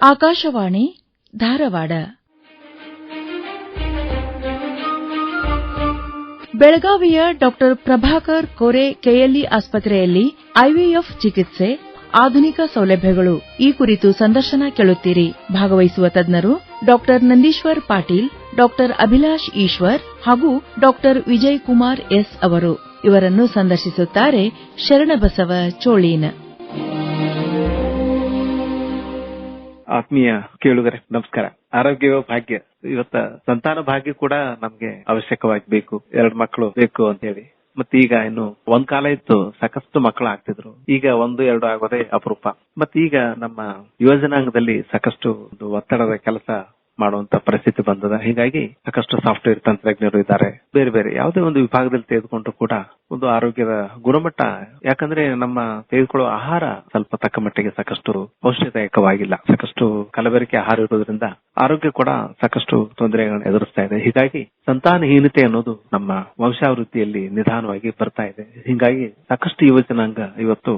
ಆಕಾಶವಾಣಿ ಧಾರವಾಡ. ಬೆಳಗಾವಿಯ doctor Prabhakar Kore KLE ಆಸ್ಪತ್ರೆಯಲ್ಲಿ IVF ಚಿಕಿತ್ಸೆ, ಆಧುನಿಕ ಸೌಲಭ್ಯಗಳು ಈ ಕುರಿತು ಸಂದರ್ಶನ ಕೇಳುತ್ತೀರಿ. ಭಾಗವಹಿಸುವ ತಜ್ಞರು ಡಾಕ್ಟರ್ ನಂದೀಶ್ವರ್ ಪಾಟೀಲ್ ಡಾಕ್ಟರ್ ಅಭಿಲಾಷ್ ಈಶ್ವರ್ ಹಾಗೂ ಡಾಕ್ಟರ್ ವಿಜಯ್ ಕುಮಾರ್ ಎಸ್ ಅವರು. ಇವರನ್ನು ಸಂದರ್ಶಿಸುತ್ತಾರೆ ಶರಣಬಸವ ಚೋಳೀನ್. ಆತ್ಮೀಯ ಕೇಳುಗರೆ, ನಮಸ್ಕಾರ. ಆರೋಗ್ಯ ಭಾಗ್ಯ. ಇವತ್ತ ಸಂತಾನ ಭಾಗ್ಯ ಕೂಡ ನಮ್ಗೆ ಅವಶ್ಯಕವಾಗಿ ಬೇಕು ಎರಡು ಮಕ್ಕಳು ಬೇಕು ಅಂತ ಹೇಳಿ ಮತ್ತೆ ಈಗ ಇನ್ನು ಒಂದ್ ಕಾಲ ಇತ್ತು ಸಾಕಷ್ಟು ಮಕ್ಕಳು ಆಗ್ತಿದ್ರು. ಈಗ ಒಂದು, ಎರಡು ಆಗೋದೇ ಅಪರೂಪ. ಮತ್ತೆ ಈಗ ನಮ್ಮ ಯುವಜನಾಂಗದಲ್ಲಿ ಸಾಕಷ್ಟು ಒಂದು ಒತ್ತಡದ ಕೆಲಸ ಮಾಡುವಂತ ಪರಿಸ್ಥಿತಿ ಬಂದದ. ಹೀಗಾಗಿ ಸಾಕಷ್ಟು ಸಾಫ್ಟ್ವೇರ್ ತಂತ್ರಜ್ಞರು ಇದ್ದಾರೆ. ಬೇರೆ ಬೇರೆ ಯಾವುದೇ ಒಂದು ವಿಭಾಗದಲ್ಲಿ ತೆಗೆದುಕೊಂಡ್ರು ಕೂಡ ಒಂದು ಆರೋಗ್ಯದ ಗುಣಮಟ್ಟ, ಯಾಕಂದ್ರೆ ನಮ್ಮ ತೆಗೆದುಕೊಳ್ಳುವ ಆಹಾರ ಸ್ವಲ್ಪ ತಕ್ಕ ಮಟ್ಟಿಗೆ ಸಾಕಷ್ಟು ಔಷಧದಾಯಕವಾಗಿಲ್ಲ ಸಾಕಷ್ಟು ಕಲಬೆರಕೆ ಆಹಾರ ಇರೋದ್ರಿಂದ ಆರೋಗ್ಯ ಕೂಡ ಸಾಕಷ್ಟು ತೊಂದರೆಗಳನ್ನು ಎದುರಿಸ್ತಾ ಇದೆ. ಹೀಗಾಗಿ ಸಂತಾನಹೀನತೆ ಅನ್ನೋದು ನಮ್ಮ ವಂಶಾವೃತ್ತಿಯಲ್ಲಿ ನಿಧಾನವಾಗಿ ಬರ್ತಾ ಇದೆ. ಹೀಗಾಗಿ ಸಾಕಷ್ಟು ಯುವ ಜನಾಂಗ ಇವತ್ತು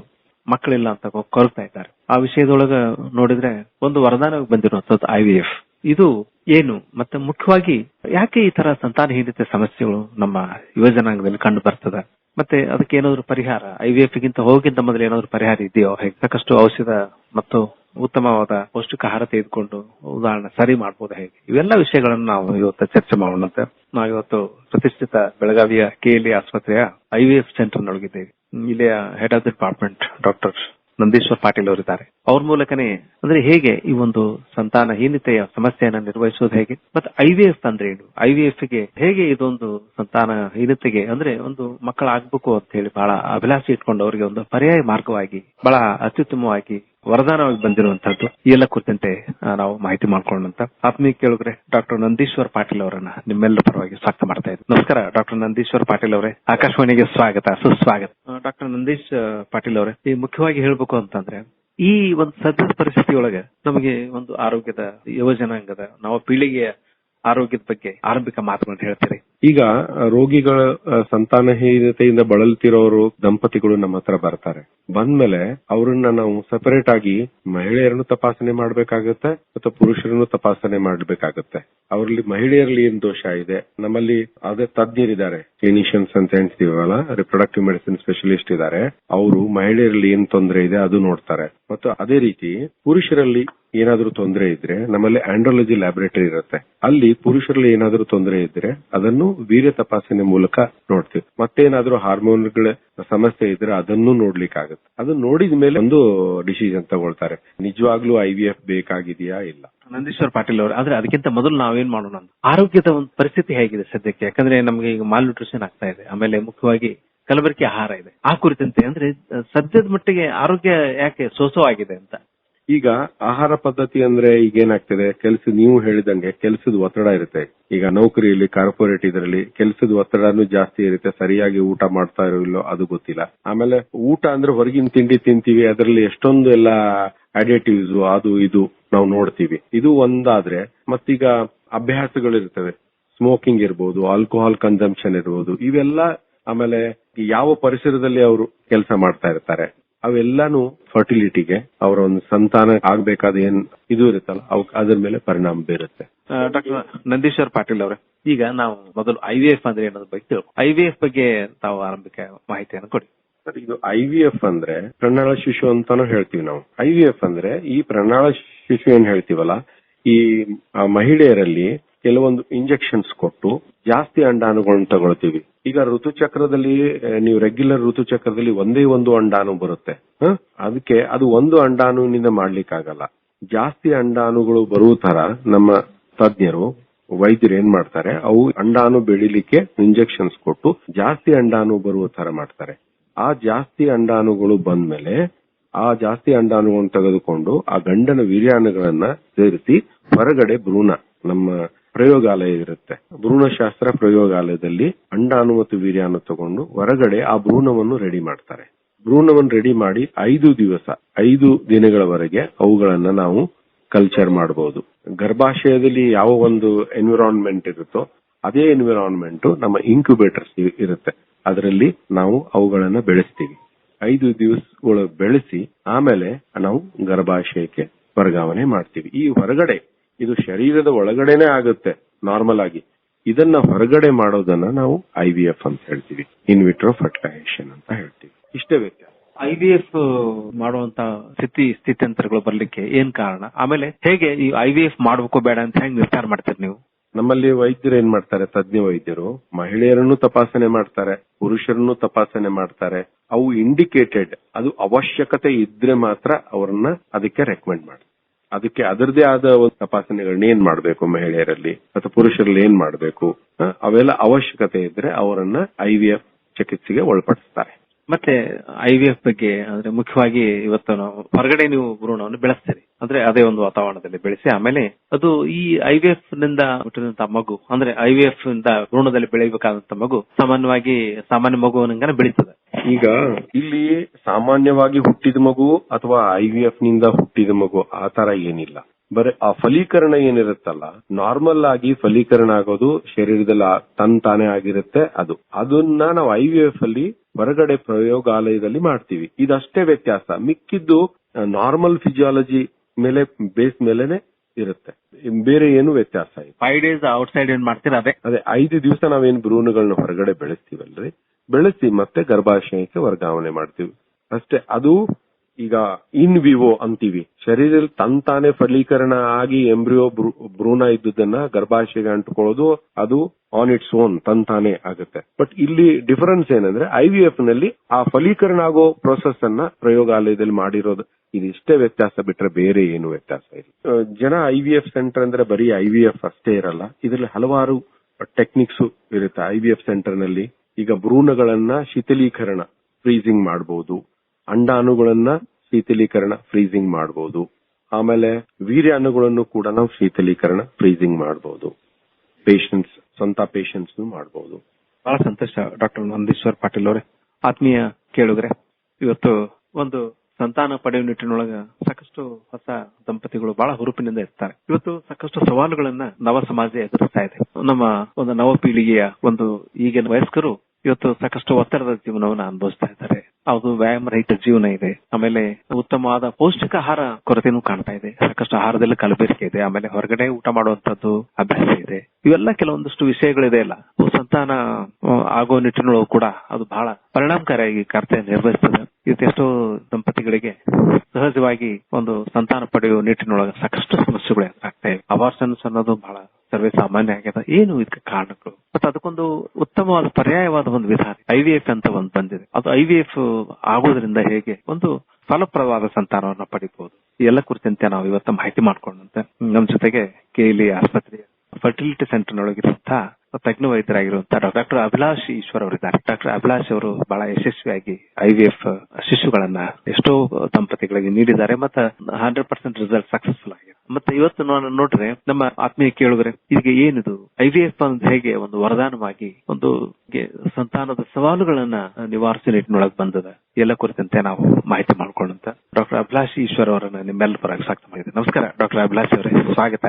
ಮಕ್ಕಳಿಲ್ಲ ಅಂತ ಕೊರಗ್ತಾ ಇದ್ದಾರೆ. ಆ ವಿಷಯದೊಳಗ ನೋಡಿದ್ರೆ ಒಂದು ವರದಾನ ಬಂದಿರುವಂತದ್ದು ಐವಿಎಫ್ ಇದು ಏನು? ಮತ್ತೆ ಮುಖ್ಯವಾಗಿ ಯಾಕೆ ಈ ತರ ಸಂತಾನಹೀನತೆ ಸಮಸ್ಯೆಗಳು ನಮ್ಮ ಯುವ ಜನಾಂಗದಲ್ಲಿ ಕಂಡು ಬರ್ತದೆ? ಮತ್ತೆ ಅದಕ್ಕೆ ಏನಾದ್ರು ಪರಿಹಾರ? ಐವಿಎಫ್ ಗಿಂತ ಹೋಗಿಂತ ಮೊದಲು ಏನಾದ್ರು ಪರಿಹಾರ ಇದೆಯೋ? ಹೇಗೆ? ಸಾಕಷ್ಟು ಔಷಧ ಮತ್ತು ಉತ್ತಮವಾದ ಪೌಷ್ಟಿಕ ಆಹಾರ ತೆಗೆದುಕೊಂಡು ಉದಾಹರಣೆ ಸರಿ ಮಾಡಬಹುದು ಹೇಗೆ? ಇವೆಲ್ಲ ವಿಷಯಗಳನ್ನು ನಾವು ಇವತ್ತು ಚರ್ಚೆ ಮಾಡೋಣಂತೆ ನಾವು ಇವತ್ತು ಪ್ರತಿಷ್ಠಿತ ಬೆಳಗಾವಿಯ ಕೆಎಲ್ಇ ಆಸ್ಪತ್ರೆಯ ಐವಿಎಫ್ ಸೆಂಟರ್ ನೊಳಗಿದ್ದೇವೆ ಇಲ್ಲಿಯ head of the department doctor Nandishwar Patil ಅವರಿದ್ದಾರೆ. ಅವ್ರ ಮೂಲಕನೇ ಅಂದ್ರೆ ಹೇಗೆ ಈ ಒಂದು ಸಂತಾನಹೀನತೆಯ ಸಮಸ್ಯೆಯನ್ನ ನಿರ್ವಹಿಸೋದು ಹೇಗೆ? ಮತ್ತೆ ಐವಿಎಫ್ ಅಂದ್ರೆ ಏನು? ಐವಿಎಫ್ಗೆ ಹೇಗೆ ಇದೊಂದು ಸಂತಾನಹೀನತೆಗೆ ಅಂದ್ರೆ ಒಂದು ಮಕ್ಕಳಾಗ್ಬೇಕು ಅಂತ ಹೇಳಿ ಬಹಳ ಅಭಿಲಾಷೆ ಇಟ್ಕೊಂಡು ಅವರಿಗೆ ಒಂದು ಪರ್ಯಾಯ ಮಾರ್ಗವಾಗಿ, ಬಹಳ ಅತ್ಯುತ್ತಮವಾಗಿ ವರದಾನವಾಗಿ ಬಂದಿರುವಂತಹದ್ದು ಎಲ್ಲ ಕುರಿತಂತೆ ನಾವು ಮಾಹಿತಿ ಮಾಡ್ಕೊಂಡಂತ ಆತ್ಮೀಯ ಕೇಳಿದ್ರೆ ಡಾಕ್ಟರ್ ನಂದೀಶ್ವರ್ ಪಾಟೀಲ್ ಅವರನ್ನ ನಿಮ್ಮೆಲ್ಲ ಪರವಾಗಿ ಸ್ವಾಗತ ಮಾಡ್ತಾ ಇದ್ದೀನಿ. ನಮಸ್ಕಾರ, ಡಾಕ್ಟರ್ ನಂದೀಶ್ವರ್ ಪಾಟೀಲ್ ಅವರೇ. ಆಕಾಶವಾಣಿಗೆ ಸ್ವಾಗತ, ಸುಸ್ವಾಗತ. ಡಾಕ್ಟರ್ ನಂದೀಶ್ ಪಾಟೀಲ್ ಅವರೇ, ಈ ಮುಖ್ಯವಾಗಿ ಹೇಳ್ಬೇಕು ಅಂತಂದ್ರೆ ಈ ಒಂದು ಸದ್ಯದ ಪರಿಸ್ಥಿತಿಯೊಳಗೆ ನಮಗೆ ಒಂದು ಆರೋಗ್ಯದ ಯುವ ಜನಾಂಗದ ನಾವು ಪೀಳಿಗೆಯ ಆರೋಗ್ಯದ ಬಗ್ಗೆ ಆರಂಭಿಕ ಮಾತುಗಳನ್ನು ಹೇಳ್ತೀರಿ. ಈಗ ರೋಗಿಗಳ ಸಂತಾನಹೀನತೆಯಿಂದ ಬಳಲ್ತಿರೋರು ದಂಪತಿಗಳು ನಮ್ಮ ಹತ್ರ ಬರ್ತಾರೆ. ಬಂದ್ಮೇಲೆ ಅವರನ್ನ ನಾವು ಸಪರೇಟ್ ಆಗಿ ಮಹಿಳೆಯರನ್ನು ತಪಾಸಣೆ ಮಾಡಬೇಕಾಗುತ್ತೆ ಮತ್ತು ಪುರುಷರನ್ನು ತಪಾಸಣೆ ಮಾಡಬೇಕಾಗುತ್ತೆ. ಅವರಲ್ಲಿ ಮಹಿಳೆಯರಲ್ಲಿ ಏನ್ ದೋಷ ಇದೆ? ನಮ್ಮಲ್ಲಿ ಅದೇ ತಜ್ಞರಿದ್ದಾರೆ. ಕ್ಲಿನಿಷಿಯನ್ಸ್ ಅಂತ ಹೇಳ್ತೀವಲ್ಲ ರಿಪ್ರೊಡಕ್ಟಿವ್ ಮೆಡಿಸಿನ್ ಸ್ಪೆಷಲಿಸ್ಟ್ ಇದ್ದಾರೆ. ಅವರು ಮಹಿಳೆಯರಲ್ಲಿ ಏನ್ ತೊಂದರೆ ಇದೆ ಅದು ನೋಡ್ತಾರೆ. ಮತ್ತು ಅದೇ ರೀತಿ ಪುರುಷರಲ್ಲಿ ಏನಾದ್ರೂ ತೊಂದರೆ ಇದ್ರೆ ನಮ್ಮಲ್ಲಿ ಆಂಡ್ರಾಲಜಿ ಲ್ಯಾಬೊರೇಟರಿ ಇರುತ್ತೆ. ಅಲ್ಲಿ ಪುರುಷರಲ್ಲಿ ಏನಾದರೂ ತೊಂದರೆ ಇದ್ರೆ ಅದನ್ನು ವೀರ್ಯ ತಪಾಸಣೆ ಮೂಲಕ ನೋಡ್ತೀವಿ. ಮತ್ತೇನಾದ್ರೂ ಹಾರ್ಮೋನ್ಗಳ ಸಮಸ್ಯೆ ಇದ್ರೆ ಅದನ್ನು ನೋಡ್ಲಿಕ್ಕಾಗುತ್ತೆ. ಅದನ್ನ ನೋಡಿದ ಮೇಲೆ ಒಂದು ಡಿಸಿಷನ್ ತಗೊಳ್ತಾರೆ. ನಿಜವಾಗ್ಲೂ ಐ ವಿ ಎಫ್ ಬೇಕಾಗಿದೆಯಾ ಇಲ್ಲ? ನಂದೀಶ್ವರ್ ಪಾಟೀಲ್ ಅವರು, ಆದ್ರೆ ಅದಕ್ಕಿಂತ ಮೊದಲು ನಾವೇನ್ ಮಾಡೋಣ ಆರೋಗ್ಯದ ಒಂದು ಪರಿಸ್ಥಿತಿ ಹೇಗಿದೆ ಸದ್ಯಕ್ಕೆ? ಯಾಕಂದ್ರೆ ನಮಗೆ ಈಗ ಮಾಲ್ ನ್ಯೂಟ್ರಿಷನ್ ಆಗ್ತಾ ಇದೆ. ಆಮೇಲೆ ಮುಖ್ಯವಾಗಿ ಕಲಬೆರಕೆ ಆಹಾರ ಇದೆ. ಆ ಕುರಿತಂತೆ ಅಂದ್ರೆ, ಸದ್ಯದ ಮಟ್ಟಿಗೆ ಆರೋಗ್ಯ ಯಾಕೆ ಸೋಸೋ ಆಗಿದೆ ಅಂತ? ಈಗ ಆಹಾರ ಪದ್ಧತಿ ಅಂದ್ರೆ ಈಗ ಏನಾಗ್ತದೆ ಕೆಲಸ ನೀವು ಹೇಳಿದಂಗೆ ಕೆಲಸದ ಒತ್ತಡ ಇರುತ್ತೆ. ಈಗ ನೌಕರಿಯಲ್ಲಿ ಕಾರ್ಪೊರೇಟ್ ಇದರಲ್ಲಿ ಕೆಲಸದ ಒತ್ತಡನೂ ಜಾಸ್ತಿ ಇರುತ್ತೆ. ಸರಿಯಾಗಿ ಊಟ ಮಾಡ್ತಾ ಇರೋ ಅದು ಗೊತ್ತಿಲ್ಲ. ಆಮೇಲೆ ಊಟ ಅಂದ್ರೆ ಹೊರಗಿನ ತಿಂಡಿ ತಿಂತೀವಿ. ಅದರಲ್ಲಿ ಎಷ್ಟೊಂದು ಎಲ್ಲ ಅಡಿಟಿವ್ಸ್ ಅದು ಇದು ನಾವು ನೋಡ್ತೀವಿ. ಇದು ಒಂದಾದ್ರೆ ಮತ್ತೀಗ ಅಭ್ಯಾಸಗಳಿರ್ತವೆ. ಸ್ಮೋಕಿಂಗ್ ಇರ್ಬೋದು ಆಲ್ಕೋಹಾಲ್ ಕನ್ಸಂಪ್ಷನ್ ಇರ್ಬೋದು. ಇವೆಲ್ಲ ಆಮೇಲೆ ಯಾವ ಪರಿಸರದಲ್ಲಿ ಅವರು ಕೆಲಸ ಮಾಡ್ತಾ ಇರ್ತಾರೆ? ಅವೆಲ್ಲಾನು ಫರ್ಟಿಲಿಟಿಗೆ ಅವರ ಒಂದು ಸಂತಾನ ಆಗ್ಬೇಕಾದ ಏನ್ ಇದು ಇರುತ್ತಲ್ಲ ಅವಕ್ ಅದ್ರ ಮೇಲೆ ಪರಿಣಾಮ ಬೀರುತ್ತೆ. ಡಾಕ್ಟರ್ ನಂದೀಶ್ವರ್ ಪಾಟೀಲ್ ಅವರೇ ಈಗ ನಾವು ಮೊದಲು ಐವಿಎಫ್ ಅಂದ್ರೆ ಏನೋದ್ರ ಬಗ್ಗೆ ತಿಳ್ಕೊ ಐವಿಎಫ್ ಬಗ್ಗೆ ತಾವು ಆರಂಭಿಕ ಮಾಹಿತಿಯನ್ನು ಕೊಡಿ. ಸರ್ ಇದು ಐವಿಎಫ್ ಅಂದ್ರೆ ಪ್ರಣಾಳ ಶಿಶು ಅಂತಾನು ಹೇಳ್ತೀವಿ ನಾವು. ಐವಿಎಫ್ ಅಂದ್ರೆ ಈ ಪ್ರಣಾಳ ಶಿಶು ಏನ್ ಹೇಳ್ತೀವಲ್ಲ ಈ ಮಹಿಳೆಯರಲ್ಲಿ ಕೆಲವೊಂದು ಇಂಜೆಕ್ಷನ್ಸ್ ಕೊಟ್ಟು ಜಾಸ್ತಿ ಅಂಡಾಣುಗಳನ್ನ ತಗೊಳ್ತೀವಿ ಈಗ ಋತುಚಕ್ರದಲ್ಲಿ ಚಕ್ರದಲ್ಲಿ ನೀವು ರೆಗ್ಯುಲರ್ ಋತುಚಕ್ರದಲ್ಲಿ ಒಂದೇ ಒಂದು ಅಂಡಾಣು ಬರುತ್ತೆ? ಅದಕ್ಕೆ ಅದು ಒಂದು ಅಂಡಾಣುವಿನಿಂದ ಮಾಡ್ಲಿಕ್ಕಾಗಲ್ಲ. ಜಾಸ್ತಿ ಅಂಡಾಣುಗಳು ಬರುವ ತರ ನಮ್ಮ ತಜ್ಞರು, ವೈದ್ಯರು ಏನ್ ಮಾಡ್ತಾರೆ, ಅವು ಅಂಡಾಣು ಬೆಳಿಲಿಕ್ಕೆ ಇಂಜೆಕ್ಷನ್ಸ್ ಕೊಟ್ಟು ಜಾಸ್ತಿ ಅಂಡಾಣು ಬರುವ ತರ ಮಾಡ್ತಾರೆ. ಆ ಜಾಸ್ತಿ ಅಂಡಾಣುಗಳು ಬಂದ್ಮೇಲೆ ಆ ಜಾಸ್ತಿ ಅಂಡಾಣುಗಳನ್ನು ತೆಗೆದುಕೊಂಡು ಆ ಗಂಡನ ವೀರ್ಯಾಣುಗಳನ್ನ ಸೇರಿಸಿ ಹೊರಗಡೆ ಭ್ರೂಣ, ನಮ್ಮ ಪ್ರಯೋಗಾಲಯ ಇರುತ್ತೆ. ಭ್ರೂಣಶಾಸ್ತ್ರ ಪ್ರಯೋಗಾಲಯದಲ್ಲಿ ಅಂಡಾನು ಮತ್ತು ವೀರ್ಯಾನು ತಗೊಂಡು ಹೊರಗಡೆ ಆ ಭ್ರೂಣವನ್ನು ರೆಡಿ ಮಾಡ್ತಾರೆ. ಭ್ರೂಣವನ್ನು ರೆಡಿ ಮಾಡಿ ಐದು ದಿವಸ, ಐದು ದಿನಗಳವರೆಗೆ ಅವುಗಳನ್ನ ನಾವು ಕಲ್ಚರ್ ಮಾಡಬಹುದು ಗರ್ಭಾಶಯದಲ್ಲಿ ಯಾವ ಒಂದು ಎನ್ವಿರಾನ್ಮೆಂಟ್ ಇರುತ್ತೋ ಅದೇ ಎನ್ವಿರಾನ್ಮೆಂಟ್ ನಮ್ಮ ಇನ್ಕ್ಯುಬೇಟರ್ಸ್ ಇರುತ್ತೆ. ಅದರಲ್ಲಿ ನಾವು ಅವುಗಳನ್ನ ಬೆಳೆಸ್ತೀವಿ. ಐದು ದಿವಸಗಳು ಬೆಳೆಸಿ ಆಮೇಲೆ ನಾವು ಗರ್ಭಾಶಯಕ್ಕೆ ವರ್ಗಾವಣೆ ಮಾಡ್ತೀವಿ. ಈ ಹೊರಗಡೆ ಇದು ಶರೀರದ ಒಳಗಡೆನೆ ಆಗುತ್ತೆ ನಾರ್ಮಲ್ ಆಗಿ. ಇದನ್ನ ಹೊರಗಡೆ ಮಾಡೋದನ್ನ ನಾವು ಐ ವಿ ಎಫ್ ಅಂತ ಹೇಳ್ತೀವಿ. ಇನ್ ವಿಟ್ರೋ ಫರ್ಟಿಲೈಸೇಷನ್ ಅಂತ ಹೇಳ್ತೀವಿ. ಇಷ್ಟೇ ವ್ಯತ್ಯಾಸ. ಐ ವಿ ಎಫ್ ಮಾಡುವಂತ ಸ್ಥಿತಿ ಸ್ಥಿತ್ಯಂತರಗಳು ಬರ್ಲಿಕ್ಕೆ ಏನ್ ಕಾರಣ? ಆಮೇಲೆ ಹೇಗೆ ಈ ಐ ವಿ ಎಫ್ ಮಾಡಬೇಕು ಬೇಡ ಅಂತ ಹೆಂಗ್ ನಿರ್ಧಾರ ಮಾಡ್ತೀರಿ ನೀವು? ನಮ್ಮಲ್ಲಿ ವೈದ್ಯರು ಏನ್ ಮಾಡ್ತಾರೆ? ತಜ್ಞ ವೈದ್ಯರು ಮಹಿಳೆಯರನ್ನು ತಪಾಸಣೆ ಮಾಡ್ತಾರೆ ಪುರುಷರನ್ನು ತಪಾಸಣೆ ಮಾಡ್ತಾರೆ. ಅವು ಇಂಡಿಕೇಟೆಡ್ ಅದು ಅವಶ್ಯಕತೆ ಇದ್ರೆ ಮಾತ್ರ ಅವರನ್ನ ಅದಕ್ಕೆ ರೆಕಮೆಂಡ್ ಮಾಡ್ತಾರೆ. ಅದಕ್ಕೆ ಅದರದೇ ಆದ ಒಂದು ತಪಾಸಣೆಗಳನ್ನ ಏನ್ ಮಾಡಬೇಕು ಮಹಿಳೆಯರಲ್ಲಿ ಅಥವಾ ಪುರುಷರಲ್ಲಿ ಏನ್ ಮಾಡಬೇಕು? ಅವೆಲ್ಲ ಅವಶ್ಯಕತೆ ಇದ್ರೆ ಅವರನ್ನ ಐವಿಎಫ್ ಚಿಕಿತ್ಸೆಗೆ ಒಳಪಡಿಸ್ತಾರೆ. ಮತ್ತೆ ಐ ವಿ ಎಫ್ ಬಗ್ಗೆ ಅಂದ್ರೆ ಮುಖ್ಯವಾಗಿ ಇವತ್ತು ನಾವು ಹೊರಗಡೆ ನೀವು ಭ್ರೂಣವನ್ನು ಬೆಳೆಸ್ತೀರಿ. ಅಂದ್ರೆ ಅದೇ ಒಂದು ವಾತಾವರಣದಲ್ಲಿ ಬೆಳೆಸಿ, ಆಮೇಲೆ ಅದು ಈ ಐ ವಿ ಎಫ್ನಿಂದ ಹುಟ್ಟಿದಂತ ಮಗು, ಅಂದ್ರೆ ಐ ವಿ ಎಫ್ನಿಂದ ಭ್ರೂಣದಲ್ಲಿ ಬೆಳೆಯಬೇಕಾದಂತ ಮಗು ಸಾಮಾನ್ಯವಾಗಿ ಸಾಮಾನ್ಯ ಮಗುವನಂಗನೆ ಬೆಳೀತದೆ. ಈಗ ಇಲ್ಲಿ ಸಾಮಾನ್ಯವಾಗಿ ಹುಟ್ಟಿದ ಮಗು ಅಥವಾ ಐ ವಿ ಎಫ್ನಿಂದ ಹುಟ್ಟಿದ ಮಗು ಆ ತರ ಏನಿಲ್ಲ. ಬರೀ ಆ ಫಲೀಕರಣ ಏನಿರುತ್ತಲ್ಲ ನಾರ್ಮಲ್ ಆಗಿ ಫಲೀಕರಣ ಆಗೋದು ಶರೀರದಲ್ಲಿ ತನ್ ತಾನೇ ಆಗಿರುತ್ತೆ ಅದು. ಅದನ್ನ ನಾವು ಐ ವಿ ಎಫ್ ಅಲ್ಲಿ ಹೊರಗಡೆ ಪ್ರಯೋಗಾಲಯದಲ್ಲಿ ಮಾಡ್ತೀವಿ. ಇದಷ್ಟೇ ವ್ಯತ್ಯಾಸ. ಮಿಕ್ಕಿದ್ದು ನಾರ್ಮಲ್ ಫಿಸಿಯಾಲಜಿ ಮೇಲೆ ಬೇಸ್ ಮೇಲೆನೆ ಇರುತ್ತೆ. ಬೇರೆ ಏನು ವ್ಯತ್ಯಾಸ ಇಲ್ಲ. ಫೈವ್ ಡೇಸ್ ಔಟ್ ಸೈಡ್ ಏನ್ ಮಾಡ್ತೀರಾ ಅದೇ? ಅದೇ ಐದು ದಿವಸ ನಾವೇನ್ ಭ್ರೂಣಗಳನ್ನ ಹೊರಗಡೆ ಬೆಳೆಸ್ತೀವಲ್ರಿ? ಬೆಳೆಸಿ ಮತ್ತೆ ಗರ್ಭಾಶಯಕ್ಕೆ ವರ್ಗಾವಣೆ ಮಾಡ್ತೀವಿ. ಅಷ್ಟೇ ಅದು ಈಗ ಇನ್ ವಿವೋ ಅಂತೀವಿ. ಶರೀರದಲ್ಲಿ ತಂತಾನೆ ಫಲೀಕರಣ ಆಗಿ ಎಂಬ್ರಿಯೋ ಭ್ರೂಣ ಇದ್ದುದನ್ನ ಗರ್ಭಾಶಯಗೆ ಅಂಟ್ಕೊಳ್ಳೋದು, ಅದು ಆನ್ ಇಟ್ಸ್ ಓನ್ ತಂತಾನೆ ಆಗುತ್ತೆ. ಬಟ್ ಇಲ್ಲಿ ಡಿಫರೆನ್ಸ್ ಏನಂದ್ರೆ ಐ ವಿ ಎಫ್ನಲ್ಲಿ ಆ ಫಲೀಕರಣ ಆಗೋ ಪ್ರೊಸೆಸ್ ಅನ್ನ ಪ್ರಯೋಗಾಲಯದಲ್ಲಿ ಮಾಡಿರೋದು. ಇದಿಷ್ಟೇ ವ್ಯತ್ಯಾಸ ಬಿಟ್ರೆ ಬೇರೆ ಏನು ವ್ಯತ್ಯಾಸ ಇಲ್ಲ. ಜನ ಐ ವಿ ಎಫ್ ಸೆಂಟರ್ ಅಂದ್ರೆ ಬರೀ ಐ ವಿ ಎಫ್ ಅಷ್ಟೇ ಇರಲ್ಲ. ಇದರಲ್ಲಿ ಹಲವಾರು ಟೆಕ್ನಿಕ್ಸ್ ಇರುತ್ತೆ ಐ ವಿ ಎಫ್ ಸೆಂಟರ್ನಲ್ಲಿ. ಈಗ ಭ್ರೂಣಗಳನ್ನ ಶೀತಲೀಕರಣ ಫ್ರೀಸಿಂಗ್ ಮಾಡಬಹುದು ಅಂಡಾಣುಗಳನ್ನ ಶೀತಲೀಕರಣ ಫ್ರೀಸಿಂಗ್ ಮಾಡಬಹುದು ಆಮೇಲೆ ವೀರ್ಯಾಣುಗಳನ್ನು ಕೂಡ ನಾವು ಶೀತಲೀಕರಣ ಫ್ರೀಸಿಂಗ್ ಮಾಡಬಹುದು ಪೇಷಂಟ್ಸ್ ಸ್ವಂತ ಪೇಷಂಟ್ಸ್ ಮಾಡಬಹುದು ಬಹಳ ಸಂತೋಷ ಡಾಕ್ಟರ್ ನಂದೀಶ್ವರ್ ಪಾಟೀಲ್ ಅವರೇ. ಆತ್ಮೀಯ ಕೇಳುಗರೆ, ಇವತ್ತು ಒಂದು ಸಂತಾನ ಪಡೆಯುವ ನಿಟ್ಟಿನೊಳಗ ಸಾಕಷ್ಟು ಹೊಸ ದಂಪತಿಗಳು ಬಹಳ ಹುರುಪಿನಿಂದ ಇರ್ತಾರೆ. ಇವತ್ತು ಸಾಕಷ್ಟು ಸವಾಲುಗಳನ್ನ ನವ ಸಮಾಜ ಎದುರಿಸ್ತಾ ಇದೆ. ನಮ್ಮ ಒಂದು ನವ ಪೀಳಿಗೆಯ ಒಂದು ಈಗಿನ ವಯಸ್ಕರು ಇವತ್ತು ಸಾಕಷ್ಟು ಒತ್ತಡದ ಜೀವನವನ್ನು ಅನುಭವಿಸ್ತಾ ಇದ್ದಾರೆ. ಅದು ವ್ಯಾಯಾಮ ರಹಿತ ಜೀವನ ಇದೆ. ಆಮೇಲೆ ಉತ್ತಮವಾದ ಪೌಷ್ಟಿಕ ಆಹಾರ ಕೊರತೆನೂ ಕಾಣ್ತಾ ಇದೆ. ಸಾಕಷ್ಟು ಆಹಾರದಲ್ಲಿ ಕಲಬೆರಿಕೆ ಇದೆ. ಆಮೇಲೆ ಹೊರಗಡೆ ಊಟ ಮಾಡುವಂತದ್ದು ಅಭ್ಯಾಸ ಇದೆ. ಇವೆಲ್ಲ ಕೆಲವೊಂದಿಷ್ಟು ವಿಷಯಗಳಿದೆ ಅಲ್ಲ. ಸಂತಾನ ಆಗೋ ನಿಟ್ಟಿನೊಳಗೂ ಕೂಡ ಅದು ಬಹಳ ಪರಿಣಾಮಕಾರಿಯಾಗಿ ಕರ್ತವ್ಯ ನಿರ್ವಹಿಸ್ತದೆ. ಇದೆಷ್ಟೋ ದಂಪತಿಗಳಿಗೆ ಸಹಜವಾಗಿ ಒಂದು ಸಂತಾನ ಪಡೆಯುವ ನಿಟ್ಟಿನೊಳಗೆ ಸಾಕಷ್ಟು ಸಮಸ್ಯೆಗಳು ಆಗ್ತಾ ಇವೆ. ಅವಾರ್ಸನ್ಸ್ ಅನ್ನೋದು ಬಹಳ ಸರ್ವೇ ಸಾಮಾನ್ಯ ಆಗ್ಯದ. ಏನು ಇದಕ್ಕೆ ಕಾರಣಗಳು? ಮತ್ತೆ ಅದಕ್ಕೊಂದು ಉತ್ತಮವಾದ ಪರ್ಯಾಯವಾದ ಒಂದು ವಿಧಾನ, ಐ ವಿ ಎಫ್ ಅಂತ ಒಂದು ಬಂದಿದೆ. ಅದು ಐ ವಿ ಎಫ್ ಆಗೋದ್ರಿಂದ ಹೇಗೆ? ಒಂದು ಫಲಪ್ರದವಾದ ಸಂತಾನವನ್ನ ಪಡಿಬಹುದು ಎಲ್ಲ ಕುರಿತಂತೆ ನಾವು ಇವತ್ತು ಮಾಹಿತಿ ಮಾಡ್ಕೊಂಡಂತೆ. ನಮ್ಮ ಜೊತೆಗೆ ಕೆಇಲಿ ಆಸ್ಪತ್ರೆಯ ಫರ್ಟಿಲಿಟಿ ಸೆಂಟರ್ ನೊಳಗಿರುವಂತಹ ತಜ್ಞ ವೈದ್ಯರಾಗಿರುವಂತಹ ಡಾಕ್ಟರ್ ಅಭಿಲಾಷ್ ಈಶ್ವರ್ ಅವರಿದ್ದಾರೆ. ಡಾಕ್ಟರ್ ಅಭಿಲಾಷ್ ಅವರು ಬಹಳ ಯಶಸ್ವಿಯಾಗಿ ಐ ವಿ ಎಫ್ ಶಿಶುಗಳನ್ನ ಎಷ್ಟೋ ದಂಪತಿಗಳಿಗೆ ನೀಡಿದ್ದಾರೆ. ಮತ್ತೆ ಹಂಡ್ರೆಡ್ ಪರ್ಸೆಂಟ್ ರಿಸಲ್ಟ್ ಸಕ್ಸಸ್ಫುಲ್ ಮತ್ತೆ ಇವತ್ತು ನಾನು ನೋಡ್ರೆ ನಮ್ಮ ಆತ್ಮೀಯ ಕೇಳಿದ್ರೆ ಈಗ ಏನಿದು? ಐ ವಿ ಎಫ್ ಹೇಗೆ ಒಂದು ವರದಾನವಾಗಿ ಒಂದು ಸಂತಾನದ ಸವಾಲುಗಳನ್ನ ನಿವಾರಿಸಿ ನಿಟ್ಟಿನೊಳಗೆ ಬಂದದ? ಎಲ್ಲ ಕುರಿತಂತೆ ನಾವು ಮಾಹಿತಿ ಮಾಡ್ಕೊಳ್ಳಂತ ಡಾಕ್ಟರ್ ಅಭಿಲಾಷ್ ಈಶ್ವರ್ ಅವರನ್ನ ನಿಮ್ಮೆಲ್ಲ ಪರವಾಗಿ ಸ್ವಾಗತ ಮಾಡಿದೆ ನಮಸ್ಕಾರ, ಡಾಕ್ಟರ್ ಅಭಿಲಾಷ್ ಅವರೇ. ಸ್ವಾಗತ.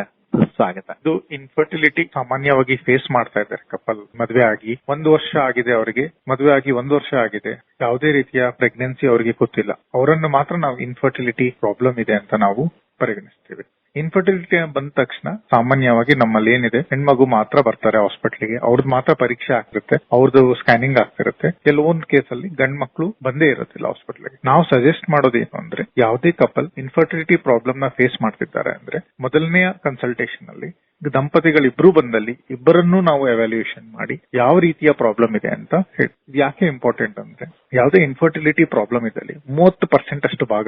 ಸ್ವಾಗತ. ಇದು ಇನ್ಫರ್ಟಿಲಿಟಿ ಸಾಮಾನ್ಯವಾಗಿ ಫೇಸ್ ಮಾಡ್ತಾ ಇದ್ದಾರೆ ಕಪಲ್. ಮದುವೆ ಆಗಿ ಒಂದು ವರ್ಷ ಆಗಿದೆ ಅವರಿಗೆ. ಮದುವೆ ಆಗಿ ಒಂದು ವರ್ಷ ಆಗಿದೆ. ಯಾವುದೇ ರೀತಿಯ ಪ್ರೆಗ್ನೆನ್ಸಿ ಅವರಿಗೆ ಗೊತ್ತಿಲ್ಲ. ಅವರನ್ನು ಮಾತ್ರ ನಾವು ಇನ್ಫರ್ಟಿಲಿಟಿ ಪ್ರಾಬ್ಲಮ್ ಇದೆ ಅಂತ ನಾವು ಪರಿಗಣಿಸ್ತೀವಿ. ಇನ್ಫರ್ಟಿಲಿಟಿ ಬಂದ ತಕ್ಷಣ ಸಾಮಾನ್ಯವಾಗಿ ನಮ್ಮಲ್ಲಿ ಏನಿದೆ, ಹೆಣ್ಮಗು ಮಾತ್ರ ಬರ್ತಾರೆ ಹಾಸ್ಪಿಟ್ಲಿಗೆ ಅವ್ರದ್ದು ಮಾತ್ರ ಪರೀಕ್ಷೆ ಆಗ್ತಿರುತ್ತೆ ಅವ್ರದ್ದು ಸ್ಕ್ಯಾನಿಂಗ್ ಆಗ್ತಿರುತ್ತೆ. ಕೆಲವೊಂದು ಕೇಸಲ್ಲಿ ಗಂಡ್ ಮಕ್ಳು ಬಂದೇ ಇರುತ್ತಿಲ್ಲ ಹಾಸ್ಪಿಟ್ಲಿಗೆ ನಾವು ಸಜೆಸ್ಟ್ ಮಾಡೋದೇನು ಅಂದ್ರೆ, ಯಾವುದೇ ಕಪಲ್ ಇನ್ಫರ್ಟಿಲಿಟಿ ಪ್ರಾಬ್ಲಮ್ನ ಫೇಸ್ ಮಾಡ್ತಿದ್ದಾರೆ ಅಂದ್ರೆ ಮೊದಲನೆಯ ಕನ್ಸಲ್ಟೇಷನ್ ಅಲ್ಲಿ ದಂಪತಿಗಳಿಬ್ರು ಬಂದಲ್ಲಿ ಇಬ್ಬರನ್ನೂ ನಾವು ಎವ್ಯಾಲ್ಯೂಯೇಷನ್ ಮಾಡಿ ಯಾವ ರೀತಿಯ ಪ್ರಾಬ್ಲಮ್ ಇದೆ ಅಂತ ಹೇಳಿ. ಯಾಕೆ ಇಂಪಾರ್ಟೆಂಟ್ ಅಂದ್ರೆ, ಯಾವುದೇ ಇನ್ಫರ್ಟಿಲಿಟಿ ಪ್ರಾಬ್ಲಮ್ ಇದ್ದಲ್ಲಿ ಮೂವತ್ತು ಪರ್ಸೆಂಟ್ ಅಷ್ಟು ಭಾಗ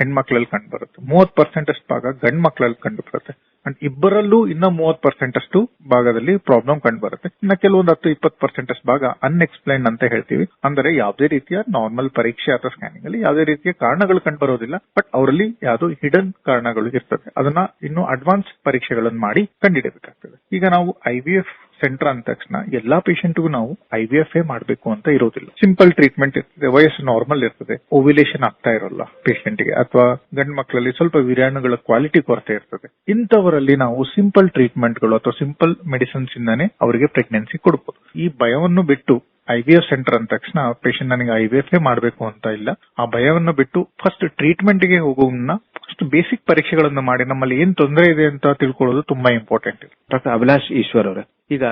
ಹೆಣ್ಮಕ್ಳಲ್ಲಿ ಕಂಡು ಬರುತ್ತೆ ಮೂವತ್ ಪರ್ಸೆಂಟ್ ಅಷ್ಟು ಭಾಗ ಗಂಡ್ ಮಕ್ಳಲ್ಲಿ ಕಂಡು ಬರುತ್ತೆ ಅಂಡ್ ಇಬ್ಬರಲ್ಲೂ ಇನ್ನ ಮೂವತ್ ಪರ್ಸೆಂಟ್ ಅಷ್ಟು ಭಾಗದಲ್ಲಿ ಪ್ರಾಬ್ಲಮ್ ಕಂಡು ಬರುತ್ತೆ ಇನ್ನ ಕೆಲವೊಂದು ಹತ್ತು, ಇಪ್ಪತ್ತು ಪರ್ಸೆಂಟ್ ಅಷ್ಟು ಭಾಗ ಅನ್ಎಕ್ಸ್ಪ್ಲೈನ್ ಅಂತ ಹೇಳ್ತೀವಿ. ಅಂದ್ರೆ ಯಾವುದೇ ರೀತಿಯ ನಾರ್ಮಲ್ ಪರೀಕ್ಷೆ ಅಥವಾ ಸ್ಕ್ಯಾನಿಂಗ್ ಅಲ್ಲಿ ಯಾವುದೇ ರೀತಿಯ ಕಾರಣಗಳು ಕಂಡು ಬರೋದಿಲ್ಲ ಬಟ್ ಅವರಲ್ಲಿ ಯಾವುದೋ ಹಿಡನ್ ಕಾರಣಗಳು ಇರ್ತದೆ. ಅದನ್ನ ಇನ್ನು ಅಡ್ವಾನ್ಸ್ ಪರೀಕ್ಷೆಗಳನ್ನು ಮಾಡಿ ಕಂಡುಹಿಡಬೇಕಾಗ್ತದೆ ಈಗ ನಾವು ಐ ವಿ ಎಫ್ ಸೆಂಟರ್ ಅಂದ ತಕ್ಷಣ ಎಲ್ಲಾ ಪೇಷಂಟ್ಗೂ ನಾವು ಐ ವಿ ಎಫ್ ಎ ಮಾಡಬೇಕು ಅಂತ ಇರೋದಿಲ್ಲ. ಸಿಂಪಲ್ ಟ್ರೀಟ್ಮೆಂಟ್ ಇರ್ತದೆ, ವಯಸ್ಸು ನಾರ್ಮಲ್ ಇರ್ತದೆ. ಓವ್ಯುಲೇಷನ್ ಆಗ್ತಾ ಇರೋಲ್ಲ ಪೇಷಂಟ್ಗೆ ಗೆ ಅಥವಾ ಗಂಡು ಮಕ್ಕಳಲ್ಲಿ ಸ್ವಲ್ಪ ವಿರಾಣುಗಳ ಕ್ವಾಲಿಟಿ ಕೊರತೆ ಇರ್ತದೆ. ಇಂಥವರಲ್ಲಿ ನಾವು ಸಿಂಪಲ್ ಟ್ರೀಟ್ಮೆಂಟ್ಗಳು ಅಥವಾ ಸಿಂಪಲ್ ಮೆಡಿಸಿನ್ಸ್ ಇಂದಾನೆ ಅವರಿಗೆ ಪ್ರೆಗ್ನೆನ್ಸಿ ಕೊಡಬಹುದು ಈ ಭಯವನ್ನು ಬಿಟ್ಟು ಐ ವಿ ಎಫ್ ಸೆಂಟರ್ ಅಂದ ತಕ್ಷಣ ಪೇಷಂಟ್ ನನಗೆ ಐ ವಿ ಎಫ್ ಮಾಡಬೇಕು ಅಂತ ಇಲ್ಲ. ಆ ಭಯವನ್ನು ಬಿಟ್ಟು ಫಸ್ಟ್ ಟ್ರೀಟ್ಮೆಂಟ್ಗೆ ಹೋಗುವ ಫಸ್ಟ್ ಬೇಸಿಕ್ ಪರೀಕ್ಷೆಗಳನ್ನು ಮಾಡಿ. ನಮ್ಮಲ್ಲಿ ಏನ್ ತೊಂದರೆ ಇದೆ ಅಂತ ತಿಳ್ಕೊಳ್ಳೋದು ತುಂಬಾ ಇಂಪಾರ್ಟೆಂಟ್ ಡಾಕ್ಟರ್ ಅಭಿಲಾಷ್ ಈಶ್ವರ್ ಅವರೇ ಈಗ